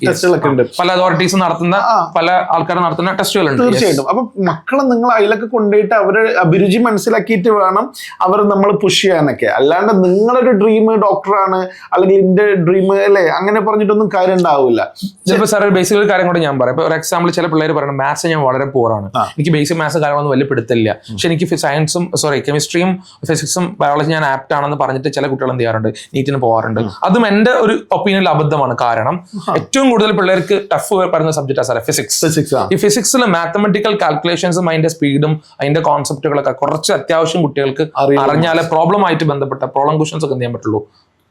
ടെസ്റ്റുകളൊക്കെ ഉണ്ട്. പല അതോറിറ്റീസ് നടത്തുന്ന പല ആൾക്കാർ നടത്തുന്ന ടെസ്റ്റുകളുണ്ട് ഉണ്ട് തീർച്ചയായിട്ടും. അപ്പൊ മക്കളെ നിങ്ങൾ അതിലൊക്കെ കൊണ്ടുപോയിട്ട് അവരെ അഭിരുചി മനസ്സിലാക്കിയിട്ട് വേണം അവർ നമ്മൾ പുഷ് ചെയ്യാനൊക്കെ. അല്ലാണ്ട് നിങ്ങളൊരു ഡ്രീം ഡോക്ടറാണ് അല്ലെങ്കിൽ എന്റെ ഡ്രീം അല്ലേ? അങ്ങനെ പറഞ്ഞിട്ടൊന്നും കാര്യം ഉണ്ടാവില്ല ചിലപ്പോൾ സാർ ബേസിക് ഒരു കാര്യം കൂടെ ഞാൻ പറയാം. ഇപ്പൊ ഒരു എക്സാമ്പിൾ ചില പിള്ളേർ പറയണം മാത്സ് ഞാൻ വളരെ പോറാണ് എനിക്ക് ബേസിക് മാത്സ് കാര്യങ്ങളൊന്നും വലിയ പിടുത്തില്ല പക്ഷെ എനിക്ക് സയൻസും സോറി കെമിസ്ട്രിയും ഫിസിക്സും ബയോളജി ഞാൻ ആപ്റ്റ് ആണെന്ന് പറഞ്ഞിട്ട് ചില കുട്ടികൾ എന്ത് ചെയ്യാറുണ്ട്? നീറ്റിന് പോകാറുണ്ട്. അതും എന്റെ ഒരു ഒപ്പീനിയനിൽ അബദ്ധമാണ് കാരണം ഏറ്റവും കൂടുതൽ പിള്ളേർക്ക് ടഫ് പറയുന്ന സബ്ജക്റ്റ് സാറേ ഫിസിക്സ് ഫിസിക്സ് ഈ ഫിസിക്സിൽ മാത്തമെറ്റിക്കൽ കാൽക്കുലേഷൻസും അതിന്റെ സ്പീഡും അതിന്റെ കോൺസെപ്റ്റുകളൊക്കെ കുറച്ച് അത്യാവശ്യം കുട്ടികൾക്ക്. അറിഞ്ഞാലേ പ്രോബ്ലം ആയിട്ട് ബന്ധപ്പെട്ട പ്രോബ്ലം ക്വസ്റ്റൻസ് ഒക്കെ എന്ത് ചെയ്യാൻ പറ്റുള്ളൂ?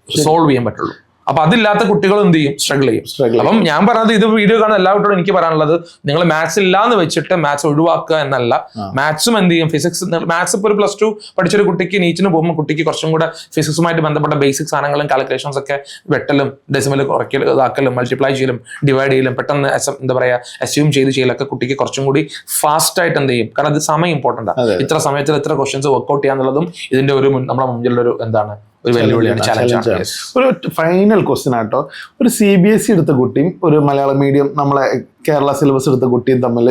സോൾവ് ചെയ്യാൻ പറ്റുള്ളൂ. അപ്പൊ അതില്ലാത്ത കുട്ടികൾ എന്ത് ചെയ്യും? സ്ട്രഗിൾ ചെയ്യും. അപ്പം ഞാൻ പറഞ്ഞത് ഇത് വീഡിയോ കാണുന്ന എല്ലാ കുട്ടികളും എനിക്ക് പറയാനുള്ളത് നിങ്ങൾ മാത്സ് ഇല്ലാന്ന് വെച്ചിട്ട് മാത്സ് ഒഴിവാക്കുക എന്നല്ല. മാത്സും എന്ത് ചെയ്യും? ഫിസിക്സ് മാത്സ് ഇപ്പോൾ ഒരു പ്ലസ് ടു പഠിച്ചൊരു കുട്ടിക്ക് നീറ്റിന് പോകുമ്പോൾ കുട്ടിക്ക് കുറച്ചും കൂടെ ഫിസിക്സുമായിട്ട് ബന്ധപ്പെട്ട ബേസിക് സാധനങ്ങളും കാൽക്കുലേഷൻസ് ഒക്കെ വെട്ടലും ഡെസിമൽ കുറയ്ക്കലും ഇതാക്കലും മൾട്ടിപ്ലൈ ചെയ്യലും ഡിവൈഡ് ചെയ്യലും പെട്ടെന്ന് എന്താ പറയാ അസ്യൂം ചെയ്ത് ചെയ്യലൊക്കെ കുട്ടിക്ക് കുറച്ചും കൂടി ഫാസ്റ്റ് ആയിട്ട് എന്ത് ചെയ്യും? കാരണം അത് സമയം ഇമ്പോർട്ടന്റ് ആണ് ഇത്ര സമയത്തിൽ ഇത്ര ക്വസ്റ്റ്യൻസ് വർക്ക്ഔട്ട് ചെയ്യാന്നുള്ളതും ഇതിന്റെ ഒരു നമ്മുടെ മുമ്പിലുള്ള ഒരു എന്താണ്? ഒരു വെല്ലുവിളിയാണ് ചലഞ്ചാണ് ഒരു ഫൈനൽ ക്വസ്റ്റ്യൻ ആട്ടോ. ഒരു സി ബി എസ് ഇ എടുത്ത കുട്ടിയും ഒരു മലയാളം മീഡിയം നമ്മളെ കേരള സിലബസ് എടുത്ത കുട്ടിയും തമ്മിൽ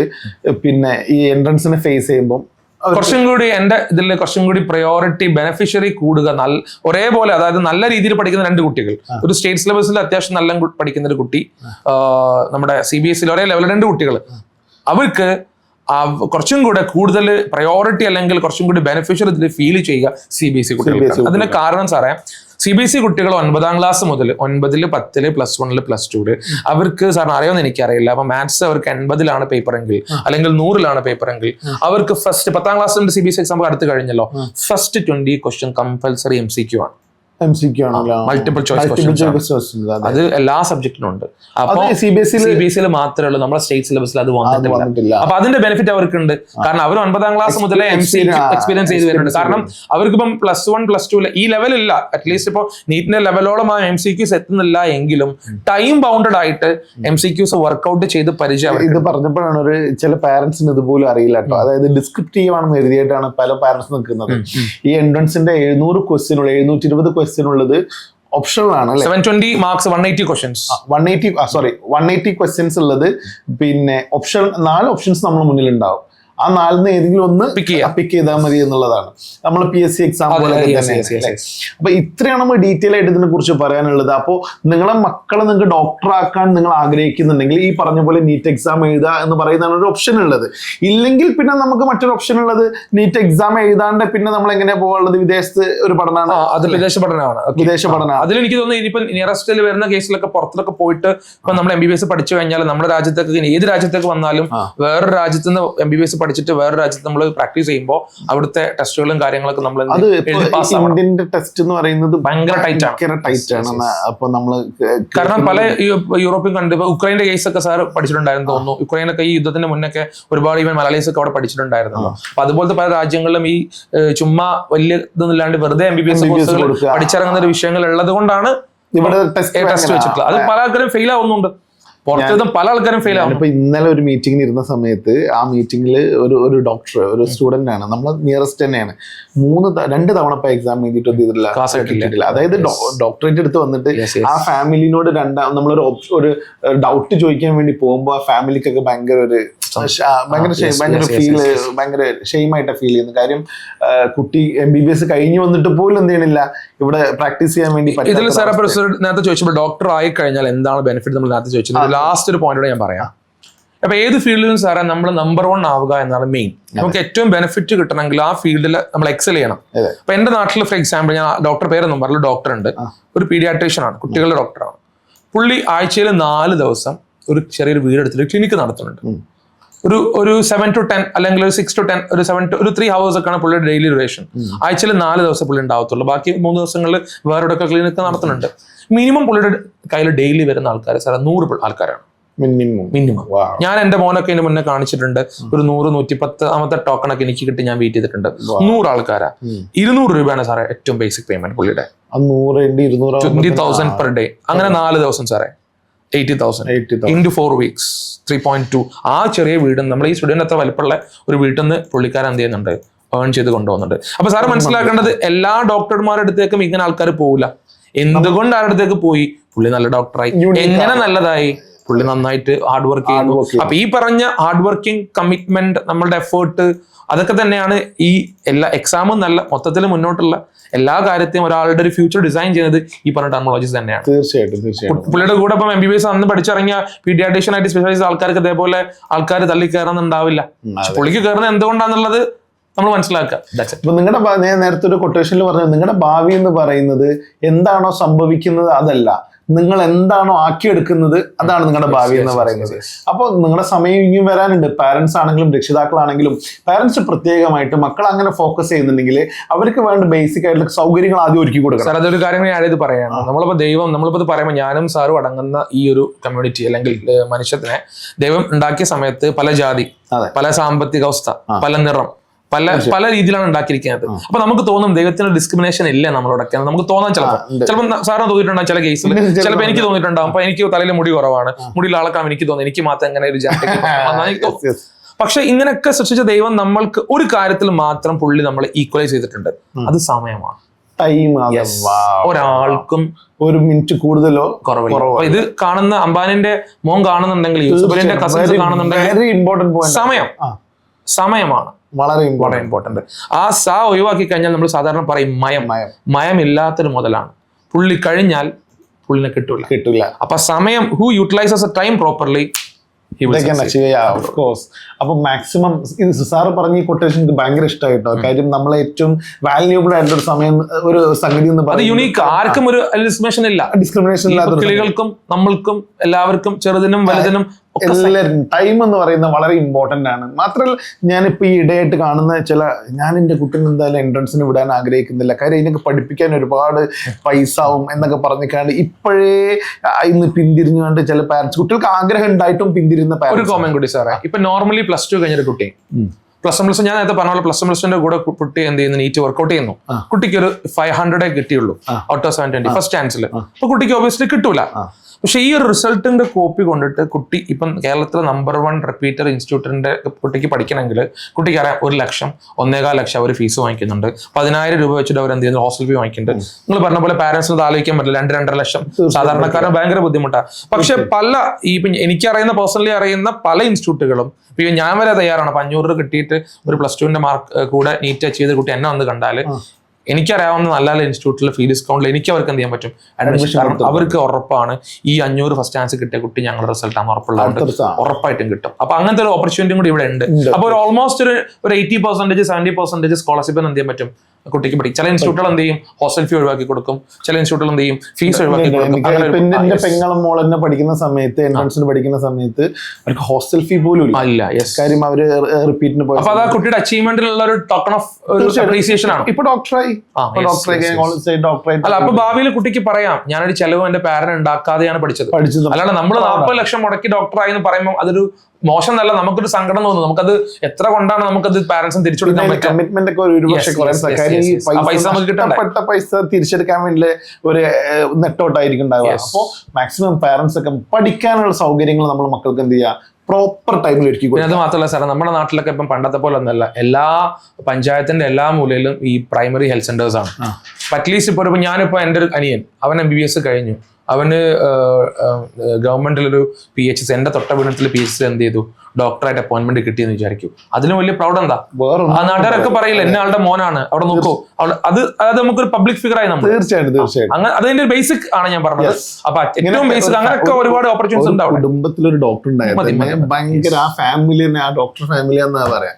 പിന്നെ ഈ എൻട്രൻസിനെ ഫേസ് ചെയ്യുമ്പോൾ കുറച്ചും കൂടി എന്റെ ഇതിൽ കുറച്ചും കൂടി പ്രയോറിറ്റി ബെനിഫിഷ്യറി കൂടുക നല്ല ഒരേപോലെ അതായത് നല്ല രീതിയിൽ പഠിക്കുന്ന രണ്ട് കുട്ടികൾ. ഒരു സ്റ്റേറ്റ് സിലബസിൽ അത്യാവശ്യം നല്ല പഠിക്കുന്ന ഒരു കുട്ടി നമ്മുടെ സി ബി എസ് സിയിൽ ഒരേ ലെവലിൽ രണ്ട് കുട്ടികൾ അവർക്ക് കുറച്ചും കൂടെ കൂടുതൽ പ്രയോറിറ്റി അല്ലെങ്കിൽ കുറച്ചും കൂടി ബെനിഫിഷ്യൽ ഇതിൽ ഫീൽ ചെയ്യുക സി ബി എസ് ഇ കുട്ടികൾക്ക്. അതിന് കാരണം സാറേ സി ബി എസ് ഇ കുട്ടികൾ ഒൻപതാം ക്ലാസ് മുതൽ ഒൻപതിൽ പത്തിൽ പ്ലസ് വണ്ണിൽ പ്ലസ് ടുൽ അവർക്ക് സാറിന് അറിയാമെന്ന് എനിക്കറിയില്ല. അപ്പൊ മാത്സ് അവർക്ക് എൺപതിലാണ് പേപ്പർ എങ്കിൽ അല്ലെങ്കിൽ നൂറിലാണ് പേപ്പർ എങ്കിൽ അവർക്ക് ഫസ്റ്റ് പത്താം ക്ലാസ്സിന്റെ സി ബി എസ് എക്സാം അടുത്ത് കഴിഞ്ഞല്ലോ. First twenty question compulsory M C Q ആണ്. എം സി ക്യു ആണല്ലോ. മൾട്ടിപ്പിൾ ചോയ്സ് അതെ. എല്ലാ സബ്ജക്റ്റിനും ഉണ്ട്. അപ്പൊ C B S C B S മാത്രമേ ഉള്ളൂ. നമ്മുടെ സ്റ്റേറ്റ് സിലബസിൽ അത് വന്നിട്ടില്ല. അപ്പൊ അതിന്റെ ബെനിഫിറ്റ് അവർക്കുണ്ട്. കാരണം അവർ ഒൻപതാം ക്ലാസ് മുതലേ എം സി എക്സ്പീരിയൻസ് ചെയ്ത് വരുന്നുണ്ട്. കാരണം അവർക്ക് ഇപ്പം പ്ലസ് വൺ പ്ലസ് ടു ഈ ലെവലില്ല അറ്റ്ലീസ്റ്റ് ഇപ്പോൾ നീറ്റിന്റെ ലെവലോളം ആ എം സി ക്യൂസ് എത്തുന്നില്ല എങ്കിലും ടൈം ബൗണ്ടഡ് ആയിട്ട് M C Qs work out ചെയ്ത് പരിചയം ഇത് പറഞ്ഞപ്പോഴാണ് ഒരു ചില പാരന്റ്സിന് ഇതുപോലും അറിയില്ല കേട്ടോ. അതായത് ഡിസ്ക്രിപ്റ്റീവ് ആണെന്ന് എഴുതിയിട്ടാണ് പല പാരന്റ്സ് നിൽക്കുന്നത്. ഈ എൻട്രൻസിന്റെ എഴുന്നൂറ് ക്വസ്റ്റ്യൻ എഴുന്നൂറ്റി ഇരുപത് ഉള്ളത് ഓപ്ഷണൽ ആണ് seven twenty marks one eighty questions one eighty sorry one eighty questions ഉള്ളത്. പിന്നെ ഓപ്ഷൻ നാല് ഓപ്ഷൻസ് നമ്മൾ മുന്നിൽ ഉണ്ടാവും ആ നാലിന്ന് ഏതെങ്കിലും ഒന്ന് പിക്ക് ചെയ്യാം. പിക്ക് ചെയ്താൽ മതി എന്നുള്ളതാണ്. നമ്മൾ പി എസ് സി എക്സാം പോലെ തന്നെ. അപ്പൊ ഇത്രയാണ് നമ്മൾ ഡീറ്റെയിൽ ആയിട്ട് ഇതിനെ കുറിച്ച് പറയാനുള്ളത്. അപ്പോൾ നിങ്ങളെ മക്കളെ നിങ്ങൾക്ക് ഡോക്ടർ ആക്കാൻ നിങ്ങൾ ആഗ്രഹിക്കുന്നുണ്ടെങ്കിൽ ഈ പറഞ്ഞ പോലെ നീറ്റ് എക്സാം എഴുതുക എന്ന് പറയുന്നതാണ് ഒരു ഓപ്ഷൻ ഉള്ളത്. ഇല്ലെങ്കിൽ പിന്നെ നമുക്ക് മറ്റൊരു ഓപ്ഷൻ ഉള്ളത് നീറ്റ് എക്സാം എഴുതാണ്ട് പിന്നെ നമ്മൾ എങ്ങനെ പോകാനുള്ളത്? വിദേശത്ത് ഒരു പഠനമാണ്. അത് വിദേശ പഠനമാണ്. വിദേശ പഠനമാണ്. അതിൽ എനിക്ക് തോന്നുന്നു ഇനിയിപ്പം നിയറസ്റ്റിൽ വരുന്ന കേസിലൊക്കെ പുറത്തൊക്കെ പോയിട്ട് ഇപ്പൊ നമ്മൾ എം ബി ബി എസ് പഠിച്ചു കഴിഞ്ഞാൽ നമ്മുടെ രാജ്യത്തേക്ക് ഏത് രാജ്യത്തേക്ക് വന്നാലും. വേറൊരു രാജ്യത്ത് നിന്ന് എം ബി ബി എസ് പഠിച്ചിട്ട് വേറെ രാജ്യത്ത് നമ്മൾ പ്രാക്ടീസ് ചെയ്യുമ്പോൾ അവിടുത്തെ ടെസ്റ്റുകളും കാര്യങ്ങളൊക്കെ നമ്മൾ ഇന്ത്യന്റെ ടെസ്റ്റ് എന്ന് പറയുന്നത് ഭയങ്കര ടൈറ്റ് ആണ്. ടൈറ്റ് ആണ് അപ്പൊ നമ്മൾ കാരണം പല യൂറോപ്യൻ കൺട്രി ഇപ്പൊ ഉക്രൈന്റെ കേസ് ഒക്കെ സാർ പഠിച്ചിട്ടുണ്ടായിരുന്നു തോന്നുന്നു. ഉക്രൈനൊക്കെ ഈ യുദ്ധത്തിന്റെ മുന്നൊക്കെ ഒരുപാട് ഈവൻ മലയാളീസ് ഒക്കെ അവിടെ പഠിച്ചിട്ടുണ്ടായിരുന്നല്ലോ അപ്പൊ അതുപോലത്തെ പല രാജ്യങ്ങളിലും ഈ ചുമ്മാ വലിയ ഇതൊന്നുമില്ലാണ്ട് വെറുതെ എം ബി ബി എസ് കോഴ്സുകൾ പഠിച്ചിറങ്ങുന്ന ഒരു വിഷയങ്ങൾ ഉള്ളത് കൊണ്ടാണ് ഇവിടെ ടെസ്റ്റ് വെച്ചിട്ടുള്ളത്. അത് പല ആൾക്കാരും ഫെയിൽ ആവുന്നുണ്ട്. പുറത്തുനിന്ന് പല ആൾക്കാരും ഫെയിൽ ആവും. ഇപ്പൊ ഇന്നലെ ഒരു മീറ്റിംഗിന് ഇരുന്ന സമയത്ത് ആ മീറ്റിംഗിൽ ഒരു ഒരു ഡോക്ടർ ഒരു സ്റ്റുഡന്റ് ആണ് നമ്മൾ നിയറസ്റ്റ് തന്നെയാണ്. മൂന്ന് രണ്ട് തവണ ഇപ്പൊ എക്സാം എഴുതിയിട്ട് കിട്ടില്ല. കിട്ടിയിട്ടില്ല അതായത് ഡോക്ടറേറ്റ് എടുത്ത് വന്നിട്ട്. ആ ഫാമിലിനോട് രണ്ടാം നമ്മളൊരു ഒരു ഡൗട്ട് ചോദിക്കാൻ വേണ്ടി പോകുമ്പോൾ ആ ഫാമിലിക്കൊക്കെ ഭയങ്കര ഒരു ഭയങ്കര ഭയങ്കര ഫീൽ ഭയങ്കര ഷെയിമായിട്ട് ഫീൽ ചെയ്യുന്നു കാര്യം കുട്ടി എം ബി ബി എസ് കഴിഞ്ഞു വന്നിട്ട് പോലും എന്ത് ചെയ്യണില്ല. ഇവിടെ പ്രാക്ടീസ് ചെയ്യാൻ വേണ്ടി ഇതിൽ സാറേ പ്രൊഫസർ നേരത്തെ ചോദിച്ചപ്പോൾ ഡോക്ടർ ആയി കഴിഞ്ഞാൽ എന്താണ് ബെനിഫിറ്റ് നമ്മൾ നേരത്തെ ചോദിച്ചത്? ലാസ്റ്റ് ഒരു പോയിന്റോടെ ഞാൻ പറയാം. അപ്പൊ ഏത് ഫീൽഡിലും സാറേ നമ്മൾ നമ്പർ വൺ ആവുക എന്നാണ് മെയിൻ നമുക്ക് ഏറ്റവും ബെനിഫിറ്റ് കിട്ടണമെങ്കിൽ ആ ഫീൽഡിൽ നമ്മൾ എക്സൽ ചെയ്യണം. അപ്പൊ എന്റെ നാട്ടിൽ ഫോർ എക്സാമ്പിൾ ഞാൻ ഡോക്ടർ പേരൊന്നും പറഞ്ഞു ഡോക്ടർ ഉണ്ട്. ഒരു പീഡിയാട്രീഷ്യൻ ആണ് കുട്ടികളുടെ ഡോക്ടറാണ് പുള്ളി ആഴ്ചയിൽ നാല് ദിവസം ഒരു ചെറിയൊരു വീടെടുത്തിട്ട് ക്ലിനിക്ക് നടത്തുന്നുണ്ട്. ഒരു ഒരു സെവൻ ടു ടെൻ അല്ലെങ്കിൽ ഒരു സിക്സ് ടു ടെൻ ഒരു സെവൻ ടു ഒരു ത്രീ ഹവേഴ്സ് ഒക്കെയാണ് പുള്ളിയുടെ ഡെയിലി ഡ്യൂറേഷൻ ആഴ്ചയിൽ നാല് ദിവസം പുള്ളി ഉണ്ടാവത്തുള്ളൂ. ബാക്കി മൂന്ന് ദിവസങ്ങളിൽ വേറെ ഒക്കെ ക്ലിനിക്ക് നടത്തുന്നുണ്ട്. മിനിമം പുള്ളിയുടെ കയ്യിൽ ഡെയിലി വരുന്ന ആൾക്കാർ സാർ നൂറ് ആൾക്കാരാണ്. മിനിമം മിനിമം ഞാൻ എന്റെ മോനൊക്കെ ഇതിന് മുന്നേ കാണിച്ചിട്ടുണ്ട്. ഒരു നൂറ് നൂറ്റി പത്ത് ആമത്തെ ടോക്കൺ ഒക്കെ എനിക്ക് കിട്ടി ഞാൻ വെയിറ്റ് ചെയ്തിട്ടുണ്ട്. നൂറ് ആൾക്കാരാ. ഇരുന്നൂറ് രൂപയാണ് സാറേ ഏറ്റവും ബേസിക് പേയ്മെന്റ് പുള്ളിയുടെ. ട്വന്റി തൗസൻഡ് പെർ ഡേ അങ്ങനെ നാല് ദിവസം സാറേ. Eighty thousand. Into four weeks three point two ആ ചെറിയ വീട് നമ്മൾ ഈ സ്റ്റുഡന്റ് അത്ര വലിപ്പമുള്ള ഒരു വീട്ടിൽ നിന്ന് പുള്ളിക്കാരൻ എന്ത് ചെയ്യുന്നുണ്ട്? ഏൺ ചെയ്ത് കൊണ്ടുപോകുന്നുണ്ട്. അപ്പൊ സാറ് മനസ്സിലാക്കേണ്ടത് എല്ലാ ഡോക്ടർമാരുടെ അടുത്തേക്കും ഇങ്ങനെ ആൾക്കാർ പോകില്ല എന്തുകൊണ്ട് ആരുടെ അടുത്തേക്ക് പോയി? പുള്ളി നല്ല ഡോക്ടറായി. എങ്ങനെ നല്ലതായി? പുള്ളി നന്നായിട്ട് ഹാർഡ് വർക്ക് ചെയ്യുന്നു. അപ്പൊ ഈ പറഞ്ഞ ഹാർഡ് വർക്കിംഗ് കമ്മിറ്റ്മെന്റ് നമ്മളുടെ എഫേർട്ട് അതൊക്കെ തന്നെയാണ് ഈ എല്ലാ എക്സാമും നല്ല മൊത്തത്തിൽ മുന്നോട്ടുള്ള എല്ലാ കാര്യത്തെയും ഒരാളുടെ ഒരു ഫ്യൂച്ചർ ഡിസൈൻ ചെയ്യുന്നത് ഈ പറഞ്ഞ ടെർമോളജീസ് തന്നെയാണ്. തീർച്ചയായിട്ടും തീർച്ചയായിട്ടും. പുള്ളിയുടെ കൂടെ ഇപ്പം എം ബി ബി എസ് അന്ന് പഠിച്ചിറങ്ങിയ പീഡിയാട്രീഷ്യൻ ആയിട്ട് സ്പെഷ്യലൈസ് ആൾക്കാർക്ക് ഇതേപോലെ ആൾക്കാർ തള്ളി കയറുന്നുണ്ടാവില്ല പുള്ളിക്ക് കയറുന്നത് എന്തുകൊണ്ടാന്നുള്ളത് നമ്മൾ മനസ്സിലാക്കുക. ഇപ്പൊ നിങ്ങളുടെ ഞാൻ നേരത്തെ ഒരു കൊട്ടേഷനിൽ പറഞ്ഞത് നിങ്ങളുടെ ഭാവി എന്ന് പറയുന്നത് എന്താണോ സംഭവിക്കുന്നത് അതല്ല. നിങ്ങൾ എന്താണോ ആക്കിയെടുക്കുന്നത് അതാണ് നിങ്ങളുടെ ഭാവി എന്ന് പറയുന്നത്. അപ്പോൾ നിങ്ങളുടെ സമയം ഇനിയും വരാനുണ്ട്. പാരന്റ്സ് ആണെങ്കിലും രക്ഷിതാക്കളാണെങ്കിലും പാരന്റ്സ് പ്രത്യേകമായിട്ട് മക്കൾ അങ്ങനെ ഫോക്കസ് ചെയ്യുന്നുണ്ടെങ്കിൽ അവർക്ക് വേണ്ട ബേസിക് ആയിട്ടുള്ള സൗകര്യങ്ങൾ ആദ്യം ഒരുക്കി കൊടുക്കണം. സാർ അതൊരു കാര്യം ഞാൻ ഇത് പറയാണ് നമ്മളിപ്പോ ദൈവം നമ്മളിപ്പോ ഇത് പറയുമ്പോൾ ഞാനും സാറും അടങ്ങുന്ന ഈ ഒരു കമ്മ്യൂണിറ്റി അല്ലെങ്കിൽ മനുഷ്യത്തിനെ ദൈവം ഉണ്ടാക്കിയ സമയത്ത് പല ജാതി. പല സാമ്പത്തിക അവസ്ഥ പല നിറം പല പല രീതിയിലാണ് ഉണ്ടാക്കിയിരിക്കുന്നത്. അപ്പൊ നമുക്ക് തോന്നും ദൈവത്തിന് ഡിസ്ക്രിമിനേഷൻ ഇല്ല നമ്മളോടൊക്കെ. നമുക്ക് തോന്നാൻ ചിലപ്പോൾ. ചിലപ്പോൾ സാറിന് തോന്നിയിട്ടുണ്ടാവും ചില കേസിൽ (laughs) ചിലപ്പോൾ എനിക്ക് തോന്നിയിട്ടുണ്ടാവും. അപ്പൊ എനിക്ക് തലയിൽ മുടി കുറവാണ്. മുടിയിൽ ആളക്കാം എനിക്ക് തോന്നുന്നു. എനിക്ക് മാത്രം എങ്ങനെ ഒരു yes. പക്ഷെ ഇങ്ങനെയൊക്കെ സൃഷ്ടിച്ച ദൈവം നമ്മൾക്ക് ഒരു കാര്യത്തിൽ മാത്രം പുള്ളി നമ്മളെ ഈക്വലൈസ് ചെയ്തിട്ടുണ്ട്. അത് സമയമാണ്. ടൈം ഒരാൾക്കും ഒരു മിനിറ്റ് കൂടുതലോ? കുറവോ? ഇത് കാണുന്ന അംബാനിന്റെ മോൻ കാണുന്നുണ്ടെങ്കിൽ യൂസഫലിന്റെ കസിൻസ് കാണുന്നുണ്ടെങ്കിൽ സമയം. സമയമാണ്. വളരെ വളരെ ഇമ്പോർട്ടന്റ് ഇമ്പോർട്ടന്റ് ആ സ ഒഴിവാക്കി കഴിഞ്ഞാൽ നമ്മൾ സാധാരണ പറയും മയം. മയം. മയം മയമില്ലാത്തൊരു മുതലാണ്. പുള്ളി കഴിഞ്ഞാൽ പുള്ളിനെ കിട്ടൂല. കിട്ടില്ല അപ്പൊ സമയം who utilises a time properly course അപ്പൊ മാക്സിമം സാറ് പറഞ്ഞ ഈ കൊട്ടേഷൻ എനിക്ക് ഭയങ്കര ഇഷ്ടമായിട്ടോ കാര്യം നമ്മളെ ഏറ്റവും വാല്യൂബിൾ ആയിട്ടുള്ള ഒരു സമയം ഒരു സംഗതി എന്ന് പറയുന്നത് യുണീക്ക് ആർക്കും ഒരു ഡിസ്ക്രിമിനേഷൻ ഇല്ല. ഡിസ്ക്രിമിനേഷൻ ഇല്ലാത്ത കിളികൾക്കും നമ്മൾക്കും എല്ലാവർക്കും ചെറുതിനും വലുതിനും എല്ലാവരും ടൈം എന്ന് പറയുന്നത് വളരെ ഇമ്പോർട്ടന്റ് ആണ്. മാത്രമല്ല ഞാനിപ്പോൾ ഈ ഇടയായിട്ട് കാണുന്ന ചില ഞാൻ എന്റെ കുട്ടീനെ എന്തായാലും എൻട്രൻസിന് വിടാൻ ആഗ്രഹിക്കുന്നില്ല. കാര്യം ഇതിനൊക്കെ പഠിപ്പിക്കാൻ ഒരുപാട് പൈസ ആവും എന്നൊക്കെ പറഞ്ഞിട്ടാണ് ഇപ്പോഴേ ഇന്ന് പിന്തിരിഞ്ഞുകൊണ്ട് ചില പാരൻസ് കുട്ടികൾക്ക് ആഗ്രഹം ഉണ്ടായിട്ടും പിന്തിരുന്ന ഒരു കോമൺ കോമൻ കൂടി സാറേ. ഇപ്പൊ നോർമലി പ്ലസ് ടു കഴിഞ്ഞൊരു കുട്ടി. പ്ലസ് വൺ പ്ലസ് ഞാൻ നേരത്തെ പറഞ്ഞ പോലെ പ്ലസ് വൺ പ്ലസ് കൂടെ കുട്ടി എന്ത് ചെയ്യുന്നു? നീറ്റ് വർക്ക്ഔട്ട് ചെയ്യുന്നു. കുട്ടിക്ക് ഒരു ഫൈവ് ഹൺഡ്രഡേ കിട്ടിയുള്ളൂ. Out of seven twenty first ചാൻസിൽ അപ്പൊ കുട്ടിക്ക് ഓബിയസ്ലി കിട്ടൂല. പക്ഷെ ഈ ഒരു റിസൾട്ടിന്റെ കോപ്പി കൊണ്ടിട്ട് കുട്ടി ഇപ്പം കേരളത്തിലെ നമ്പർ വൺ റിപ്പീറ്റർ ഇൻസ്റ്റിറ്റ്യൂട്ടിന്റെ കുട്ടിക്ക് പഠിക്കണമെങ്കിൽ കുട്ടിക്ക് അറിയാം ഒരു ലക്ഷം ഒന്നേകാൽ ലക്ഷം അവർ ഫീസ് വാങ്ങിക്കുന്നുണ്ട്. പതിനായിരം രൂപ വെച്ചിട്ട് അവർ എന്ത് ചെയ്യുന്നു? ഹോസ്റ്റൽ ഫീ വാങ്ങിക്കുന്നുണ്ട്. നിങ്ങൾ പറഞ്ഞ പോലെ പാരന്റ്സിന് ആലോചിക്കാൻ പറ്റില്ല. രണ്ട് രണ്ടര ലക്ഷം. സാധാരണക്കാരന് ഭയങ്കര ബുദ്ധിമുട്ടാണ് പക്ഷെ പല ഈ എനിക്ക് എനിക്കറിയുന്ന പേഴ്സണലി അറിയുന്ന പല ഇൻസ്റ്റിറ്റ്യൂട്ടുകളും ഇപ്പൊ ഞാൻ വരെ തയ്യാറാണ്. അപ്പം അഞ്ഞൂറ് കിട്ടിയിട്ട് ഒരു പ്ലസ് ടുവിന്റെ മാർക്ക് കൂടെ നീറ്റ് അച്ചീവ് ചെയ്ത കുട്ടി എന്നെ വന്ന് കണ്ടാൽ എനിക്കറിയാവുന്ന നല്ല നല്ല ഇൻസ്റ്റിറ്റ്യൂട്ടിൽ ഫീ ഡിസ്കൗണ്ടിൽ എനിക്ക് അവർക്ക് എന്ത് ചെയ്യാൻ പറ്റും? അഡ്മിഷൻ കാരണം അവർക്ക് ഉറപ്പാണ് ഈ അഞ്ഞൂറ് ഫസ്റ്റ് ചാൻസ് കിട്ടിയ കുട്ടി ഞങ്ങളുടെ റിസൾട്ട് ആണ് ഉറപ്പുള്ള ഉറപ്പായിട്ടും കിട്ടും. അപ്പൊ അങ്ങനത്തെ ഒരു ഓപ്പർച്യൂണിറ്റി കൂടി ഇവിടെ ഉണ്ട്. അപ്പൊ ഓൾമോസ്റ്റ് ഒരു ഒരു എയ്റ്റി പെർസെന്റേജ് സെവന്റി പെർസെന്റേജ് സ്കോളർഷിപ്പിന് എന്ത് ചെയ്യാൻ പറ്റും? കുട്ടിക്ക് പഠിക്കും. ചില ഇൻസ്റ്റിറ്റ്യൂട്ടുകൾ എന്ത് ചെയ്യും? ഹോസ്റ്റൽ ഫീ ഒഴിവാക്കി കൊടുക്കും. ചില ഇൻസ്റ്റിറ്റ്യൂട്ടുകൾ എന്ത് ചെയ്യും? ഫീസ് ഒഴിവാക്കി കൊടുക്കും. എന്റെ. പെങ്ങളും മോൾ തന്നെ പഠിക്കുന്ന സമയത്ത് എൻട്രൻസിന് പഠിക്കുന്ന സമയത്ത് അവർക്ക് ഹോസ്റ്റൽ ഫീ പോലും ഇല്ല. കാര്യം അവർ റിപ്പീറ്റിന് പോയി അപ്പൊ അത് ആ കുട്ടിയുടെ അച്ചീവ്മെന്റിലുള്ള ഒരു ടോക്കൺ ഓഫ് അപ്രീസിയേഷൻ ആണ്. ഇപ്പൊ ഡോക്ടറായി ഡോക്ടറായി അല്ല അപ്പൊ ഭാവിയിൽ കുട്ടിക്ക് പറയാം ഞാനൊരു ചെലവ് എന്റെ പാരന്റ് ഉണ്ടാക്കാതെയാണ് പഠിച്ചത്. പഠിച്ചത്. അല്ലാണ്ട് നമ്മൾ നാൽപ്പത് ലക്ഷം മുടക്കി ഡോക്ടറായി എന്ന് പറയുമ്പോൾ അതൊരു മോശം നല്ല നമുക്കൊരു സങ്കടം തോന്നുന്നു നമുക്കത് എത്ര കൊണ്ടാണ് നമുക്കത് പാരന്റ്സും തിരിച്ചെടുക്കാൻ കമ്മിറ്റ്മെന്റ് ഒക്കെ ഒരു പക്ഷേ Yes, കുറെ yes, yes, കാര്യം ഈ yes, yes. ആ പൈസ നമുക്ക് കിട്ടപ്പെട്ട പൈസ തിരിച്ചെടുക്കാൻ വേണ്ടി ഒരു നെട്ടോട്ടായിരിക്കും ഉണ്ടാവുക. അപ്പോ അപ്പോൾ മാക്സിമം പാരന്റ്സ് ഒക്കെ പഠിക്കാനുള്ള സൗകര്യങ്ങൾ നമ്മൾ മക്കൾക്ക് എന്ത് ചെയ്യുക? പ്രോപ്പർ ടൈമിൽ ഒരുക്കി അത് മാത്രമല്ല സാറേ നമ്മുടെ നാട്ടിലൊക്കെ ഇപ്പം പണ്ടത്തെ പോലെ ഒന്നല്ല. എല്ലാ പഞ്ചായത്തിന്റെ എല്ലാ മൂലയിലും ഈ പ്രൈമറി ഹെൽത്ത് സെന്റേഴ്സ് ആണ്. അറ്റ്ലീസ്റ്റ് ഇപ്പോൾ ഇപ്പൊ ഞാനിപ്പോ എന്റെ ഒരു അനിയൻ. അവൻ എം ബി ബി എസ് കഴിഞ്ഞു. അവന് ഗവൺമെന്റിലൊരു പി എച്ച് എന്റെ തൊട്ട വീണത്തിൽ പി എച്ച് എന്ത് ചെയ്തു? ഡോക്ടറായിട്ട് അപ്പോയിന്റ്മെന്റ് കിട്ടിയെന്ന് വിചാരിക്കും. അതിലും വലിയ പ്രൗഡ് എന്താ? ആ നാട്ടുകാരൊക്കെ പറയില്ല എന്നെ ആളുടെ മോനാണ് അവിടെ നോക്കൂ. അത് അത് നമുക്കൊരു പബ്ലിക് ഫിഗർ ആയി നമ്മൾ തീർച്ചയായിട്ടും തീർച്ചയായിട്ടും. അങ്ങനെ അതിന്റെ ബേസിക് ആണ് ഞാൻ പറഞ്ഞത്. അപ്പൊ ഏറ്റവും ബേസിക് അങ്ങനെയൊക്കെ ഒരുപാട് ഓപ്പർച്യൂണിറ്റീസ് ഒരു കുടുംബത്തിൽ ഒരു ഡോക്ടർ ഉണ്ടായിരുന്നു. ഭയങ്കര ആ ഫാമിലി തന്നെ ആ ഡോക്ടർ ഫാമിലി എന്നാ പറയാ.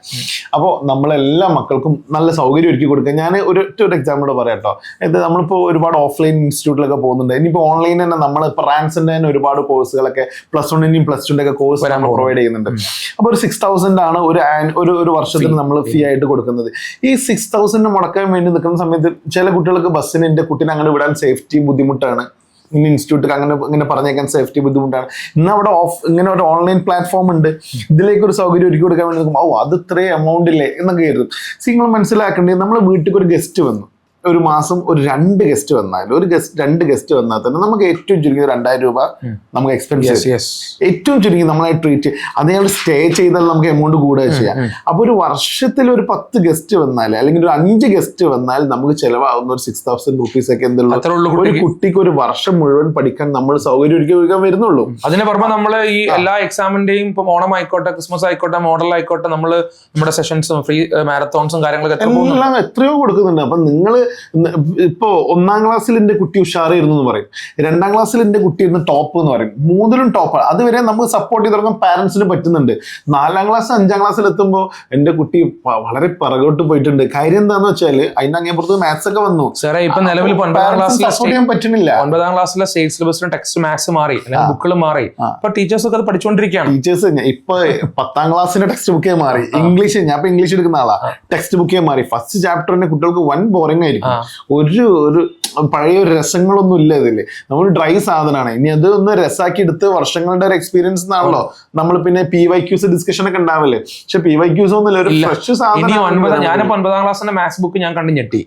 അപ്പോ നമ്മളെല്ലാ മക്കൾക്കും നല്ല സൗകര്യം ഒരുക്കി കൊടുക്കുക ഞാൻ ഒരു ഒരു എക്സാമ്പിൾ പറയാം കേട്ടോ. ഇത് നമ്മളിപ്പോ ഒരുപാട് ഓഫ്ലൈൻ ഇൻസ്റ്റിറ്റ്യൂട്ടിലൊക്കെ പോകുന്നുണ്ട്. ഇനിയിപ്പോ ഓൺലൈൻ തന്നെ നമ്മൾ ഇപ്പൊ റാൻസിന്റെ തന്നെ ഒരുപാട് കോഴ്സുകളൊക്കെ പ്ലസ് വണ്ണിന്റെയും പ്ലസ് ടുന്റെ ഒക്കെ കോഴ്സ് നമ്മൾ പ്രൊവൈഡ് ചെയ്യുന്നുണ്ട്. അപ്പൊ ഒരു സിക്സ് തൗസൻഡ് ആണ് ഒരു ഒരു ഒരു വർഷത്തിന് നമ്മൾ ഫീ ആയിട്ട് കൊടുക്കുന്നത്. ഈ സിക്സ് തൗസൻഡ് മുടക്കാൻ വേണ്ടി നിൽക്കുന്ന സമയത്ത് ചില കുട്ടികൾക്ക് ബസ്സിന് എന്റെ കുട്ടീനെ അങ്ങനെ വിടാൻ സേഫ്റ്റി ബുദ്ധിമുട്ടാണ്. ഇന്ന ഇൻസ്റ്റിറ്റ്യൂട്ട് അങ്ങനെ ഇങ്ങനെ പറഞ്ഞേക്കാൻ സേഫ്റ്റി ബുദ്ധിമുട്ടാണ്. ഇന്ന് അവിടെ ഓഫ് ഇങ്ങനെ ഒരു ഓൺലൈൻ പ്ലാറ്റ്ഫോം ഉണ്ട്. ഇതിലേക്ക് ഒരു സൗകര്യം ഒരുക്കി കൊടുക്കാൻ വേണ്ടി നോക്കുമ്പോൾ ഓ അത് ഇത്രയും എമൗണ്ട് ഇല്ലേ? എന്നൊക്കെ കരുതും. നിങ്ങൾ മനസ്സിലാക്കേണ്ടത് നമ്മൾ വീട്ടിൽ ഒരു ഗസ്റ്റ് വന്നു. ഒരു മാസം ഒരു രണ്ട് ഗസ്റ്റ് വന്നാൽ ഒരു ഗസ്റ്റ് രണ്ട് ഗസ്റ്റ് വന്നാൽ തന്നെ നമുക്ക് ഏറ്റവും ചുരുങ്ങിയത് രണ്ടായിരം രൂപ നമുക്ക് എക്സ്പെൻസ് ഏറ്റവും ചുരുങ്ങി നമ്മളെ ട്രീറ്റ് അത് ഞങ്ങൾ സ്റ്റേ ചെയ്താൽ നമുക്ക് എമൗണ്ട് കൂടുക ചെയ്യാം. അപ്പൊ ഒരു വർഷത്തിൽ ഒരു പത്ത് ഗസ്റ്റ് വന്നാൽ അല്ലെങ്കിൽ ഒരു അഞ്ച് ഗസ്റ്റ് വന്നാൽ നമുക്ക് ചെലവാകുന്ന ഒരു സിക്സ് തൗസൻഡ് റുപ്പീസ് ഒക്കെ എന്തുള്ളൂ? ഒരു കുട്ടിക്ക്. ഒരു വർഷം മുഴുവൻ പഠിക്കാൻ നമ്മൾ സൗകര്യം ഒരുക്കി ഒരുക്കാൻ വരുന്നുള്ളൂ. അതിന് പുറമെ നമ്മൾ ഈ എല്ലാ എക്സാമിന്റെയും ഇപ്പം ഓണം ആയിക്കോട്ടെ ക്രിസ്മസ് ആയിക്കോട്ടെ മോഡൽ ആയിക്കോട്ടെ നമ്മൾ നമ്മുടെ സെഷൻസും ഫ്രീ മാരത്തോൺസും കാര്യങ്ങളൊക്കെ എല്ലാം എത്രയോ കൊടുക്കുന്നുണ്ട്. അപ്പൊ നിങ്ങൾ ഇപ്പോ ഒന്നാം ക്ലാസ്സിൽ എന്റെ കുട്ടി ഉഷാറായിരുന്നു എന്ന് പറയും. രണ്ടാം ക്ലാസ്സിൽ എന്റെ കുട്ടി ഇരുന്ന് ടോപ്പ് എന്ന് പറയും. മൂന്നിലും ടോപ്പാണ് അതുവരെ നമുക്ക് സപ്പോർട്ട് ചെയ്ത് തുടങ്ങാൻ പാരന്റ്സിന് പറ്റുന്നുണ്ട്. നാലാം ക്ലാസ് അഞ്ചാം ക്ലാസ്സിൽ എത്തുമ്പോൾ എന്റെ കുട്ടി വളരെ പിറകോട്ട് പോയിട്ടുണ്ട്. കാര്യം എന്താന്ന് വെച്ചാൽ അതിന്റെ അങ്ങേപ്പുറത്ത് മാത്സ് ഒക്കെ വന്നു. സാറേ ഇപ്പൊ നിലവിൽ ഇപ്പൊ ഒൻപതാം ക്ലാസ്സിലെ സപ്പോർട്ട് ചെയ്യാൻ പറ്റുന്നില്ല. ഒൻപതാം ക്ലാസ്സിലെ സ്റ്റേറ്റ് സിലബസിന് ടെക്സ്റ്റ് മാത്സ് മാറി. ബുക്കുകൾ മാറി. ഇപ്പൊ ടീച്ചേഴ്സ് ഒക്കെ അത് പഠിച്ചുകൊണ്ടിരിക്കുകയാണ് ടീച്ചേഴ്സ് ഇപ്പൊ പത്താം ക്ലാസ്സിന്റെ ടെക്സ്റ്റ് ബുക്കേ മാറി. ഇംഗ്ലീഷ് ഞാൻ ഇപ്പൊ ഇംഗ്ലീഷ് എടുക്കുന്ന ആളാ. ടെക്സ്റ്റ് ബുക്കേ മാറി. ഫസ്റ്റ് ചാപ്റ്ററിന് കുട്ടികൾക്ക് വൻ ബോറിംഗ് ആയിരിക്കും. ആ. ഒരു ഒരു പഴയ ഒരു രസങ്ങളൊന്നും ഇല്ല ഇതിൽ. നമ്മൾ ഡ്രൈ സാധനമാണ് ഇനി അത് ഒന്ന് രസാക്കി എടുത്ത് വർഷങ്ങളുടെ ഒരു എക്സ്പീരിയൻസ് എന്നാണല്ലോ. നമ്മൾ പിന്നെ പി വൈ ക്യൂസ് ഡിസ്കഷൻ ഒക്കെ ഉണ്ടാവില്ലേ പക്ഷെ പി വൈ ക്യൂസ് ഒന്നുമില്ല ഒരു. ഫ്രഷ് സാധനം ഞാനിപ്പോ ഒൻപതാം ക്ലാസ്സിന്റെ മാത്സ് ബുക്ക് ഞാൻ കണ്ടു ഞെട്ടി.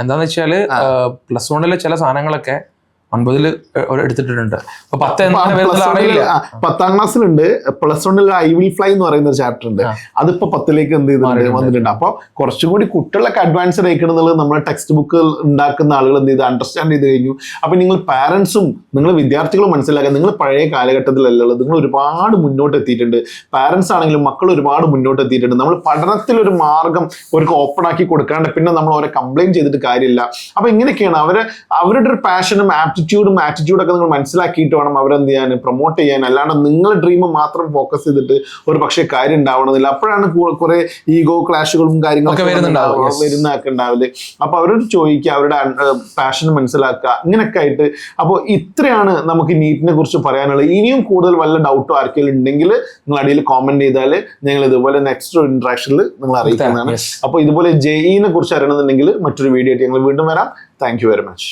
എന്താന്ന് വെച്ചാൽ പ്ലസ് വണ്ണിലെ ചില സാധനങ്ങളൊക്കെ ഒൻപതിൽ എടുത്തിട്ടുണ്ട് അപ്പൊ പത്ത് ക്ലാസ്സിലുണ്ട്. പ്ലസ് വണ്ണിൽ ഐ വിൽ ഫ്ലൈ എന്ന് പറയുന്ന ഒരു ചാപ്റ്റർ ഉണ്ട്. അതിപ്പോ പത്തിലേക്ക് എന്ത് ചെയ്തിട്ടുണ്ട്? മാറിയിട്ടുണ്ട്. വന്നിട്ടുണ്ട്. അപ്പൊ കുറച്ചും കൂടി കുട്ടികളൊക്കെ അഡ്വാൻസ്ഡ് ആയിക്കണം എന്നുള്ളത് നമ്മുടെ ടെക്സ്റ്റ് ബുക്ക് ഉണ്ടാക്കുന്ന ആളുകൾ എന്ത് ചെയ്ത്? അണ്ടർസ്റ്റാൻഡ് ചെയ്ത് കഴിഞ്ഞു. അപ്പൊ നിങ്ങൾ പാരന്റ്സും നിങ്ങൾ വിദ്യാർത്ഥികളും മനസ്സിലാക്കുക നിങ്ങൾ പഴയ കാലഘട്ടത്തിലല്ല ഉള്ളത് നിങ്ങൾ ഒരുപാട് മുന്നോട്ട് എത്തിയിട്ടുണ്ട്. പാരന്റ്സ് ആണെങ്കിലും മക്കൾ ഒരുപാട് മുന്നോട്ട് എത്തിയിട്ടുണ്ട്. നമ്മൾ പഠനത്തിൽ ഒരു മാർഗം ഒരു ഓപ്പൺ ആക്കി കൊടുക്കാണ്ട് പിന്നെ നമ്മൾ അവരെ കംപ്ലൈന്റ് ചെയ്തിട്ട് കാര്യമില്ല. അപ്പൊ ഇങ്ങനെയൊക്കെയാണ്. അവരെ അവരുടെ ഒരു പാഷനും ആപ്റ്റിറ്റ്യൂഡും ആറ്റിറ്റ്യൂഡും ഒക്കെ നിങ്ങൾ മനസ്സിലാക്കിയിട്ട് വേണം അവരെന്ത് ചെയ്യാൻ പ്രൊമോട്ട് ചെയ്യാൻ. അല്ലാണ്ട് നിങ്ങളുടെ ഡ്രീം മാത്രം ഫോക്കസ് ചെയ്തിട്ട് ഒരു പക്ഷേ കാര്യം ഉണ്ടാവണമെന്നില്ല. അപ്പോഴാണ് കുറെ ഈഗോ ക്ലാഷുകളും കാര്യങ്ങളൊക്കെ വരുന്നതൊക്കെ ഉണ്ടാവില്ലേ? അപ്പൊ അവരോട് ചോദിക്കുക അവരുടെ പാഷൻ മനസ്സിലാക്കുക. ഇങ്ങനെയൊക്കെ ആയിട്ട്. അപ്പോൾ ഇത്രയാണ് നമുക്ക് നീറ്റിനെ കുറിച്ച് പറയാനുള്ളത്. ഇനിയും കൂടുതൽ വല്ല ഡൗട്ടോ ആർക്കെങ്കിലും ഉണ്ടെങ്കിൽ നിങ്ങൾ അടിയിൽ കോമെന്റ് ചെയ്താൽ ഞങ്ങൾ ഇതുപോലെ നെക്സ്റ്റ് ഇന്ററാക്ഷനിൽ നിങ്ങൾ അറിയിക്കുന്നതാണ്. അപ്പോൾ ഇതുപോലെ ജെയിനെ കുറിച്ച് അറിയണമെന്നുണ്ടെങ്കിൽ മറ്റൊരു വീഡിയോ ആയിട്ട് ഞങ്ങൾ വീണ്ടും വരാം. Thank you very much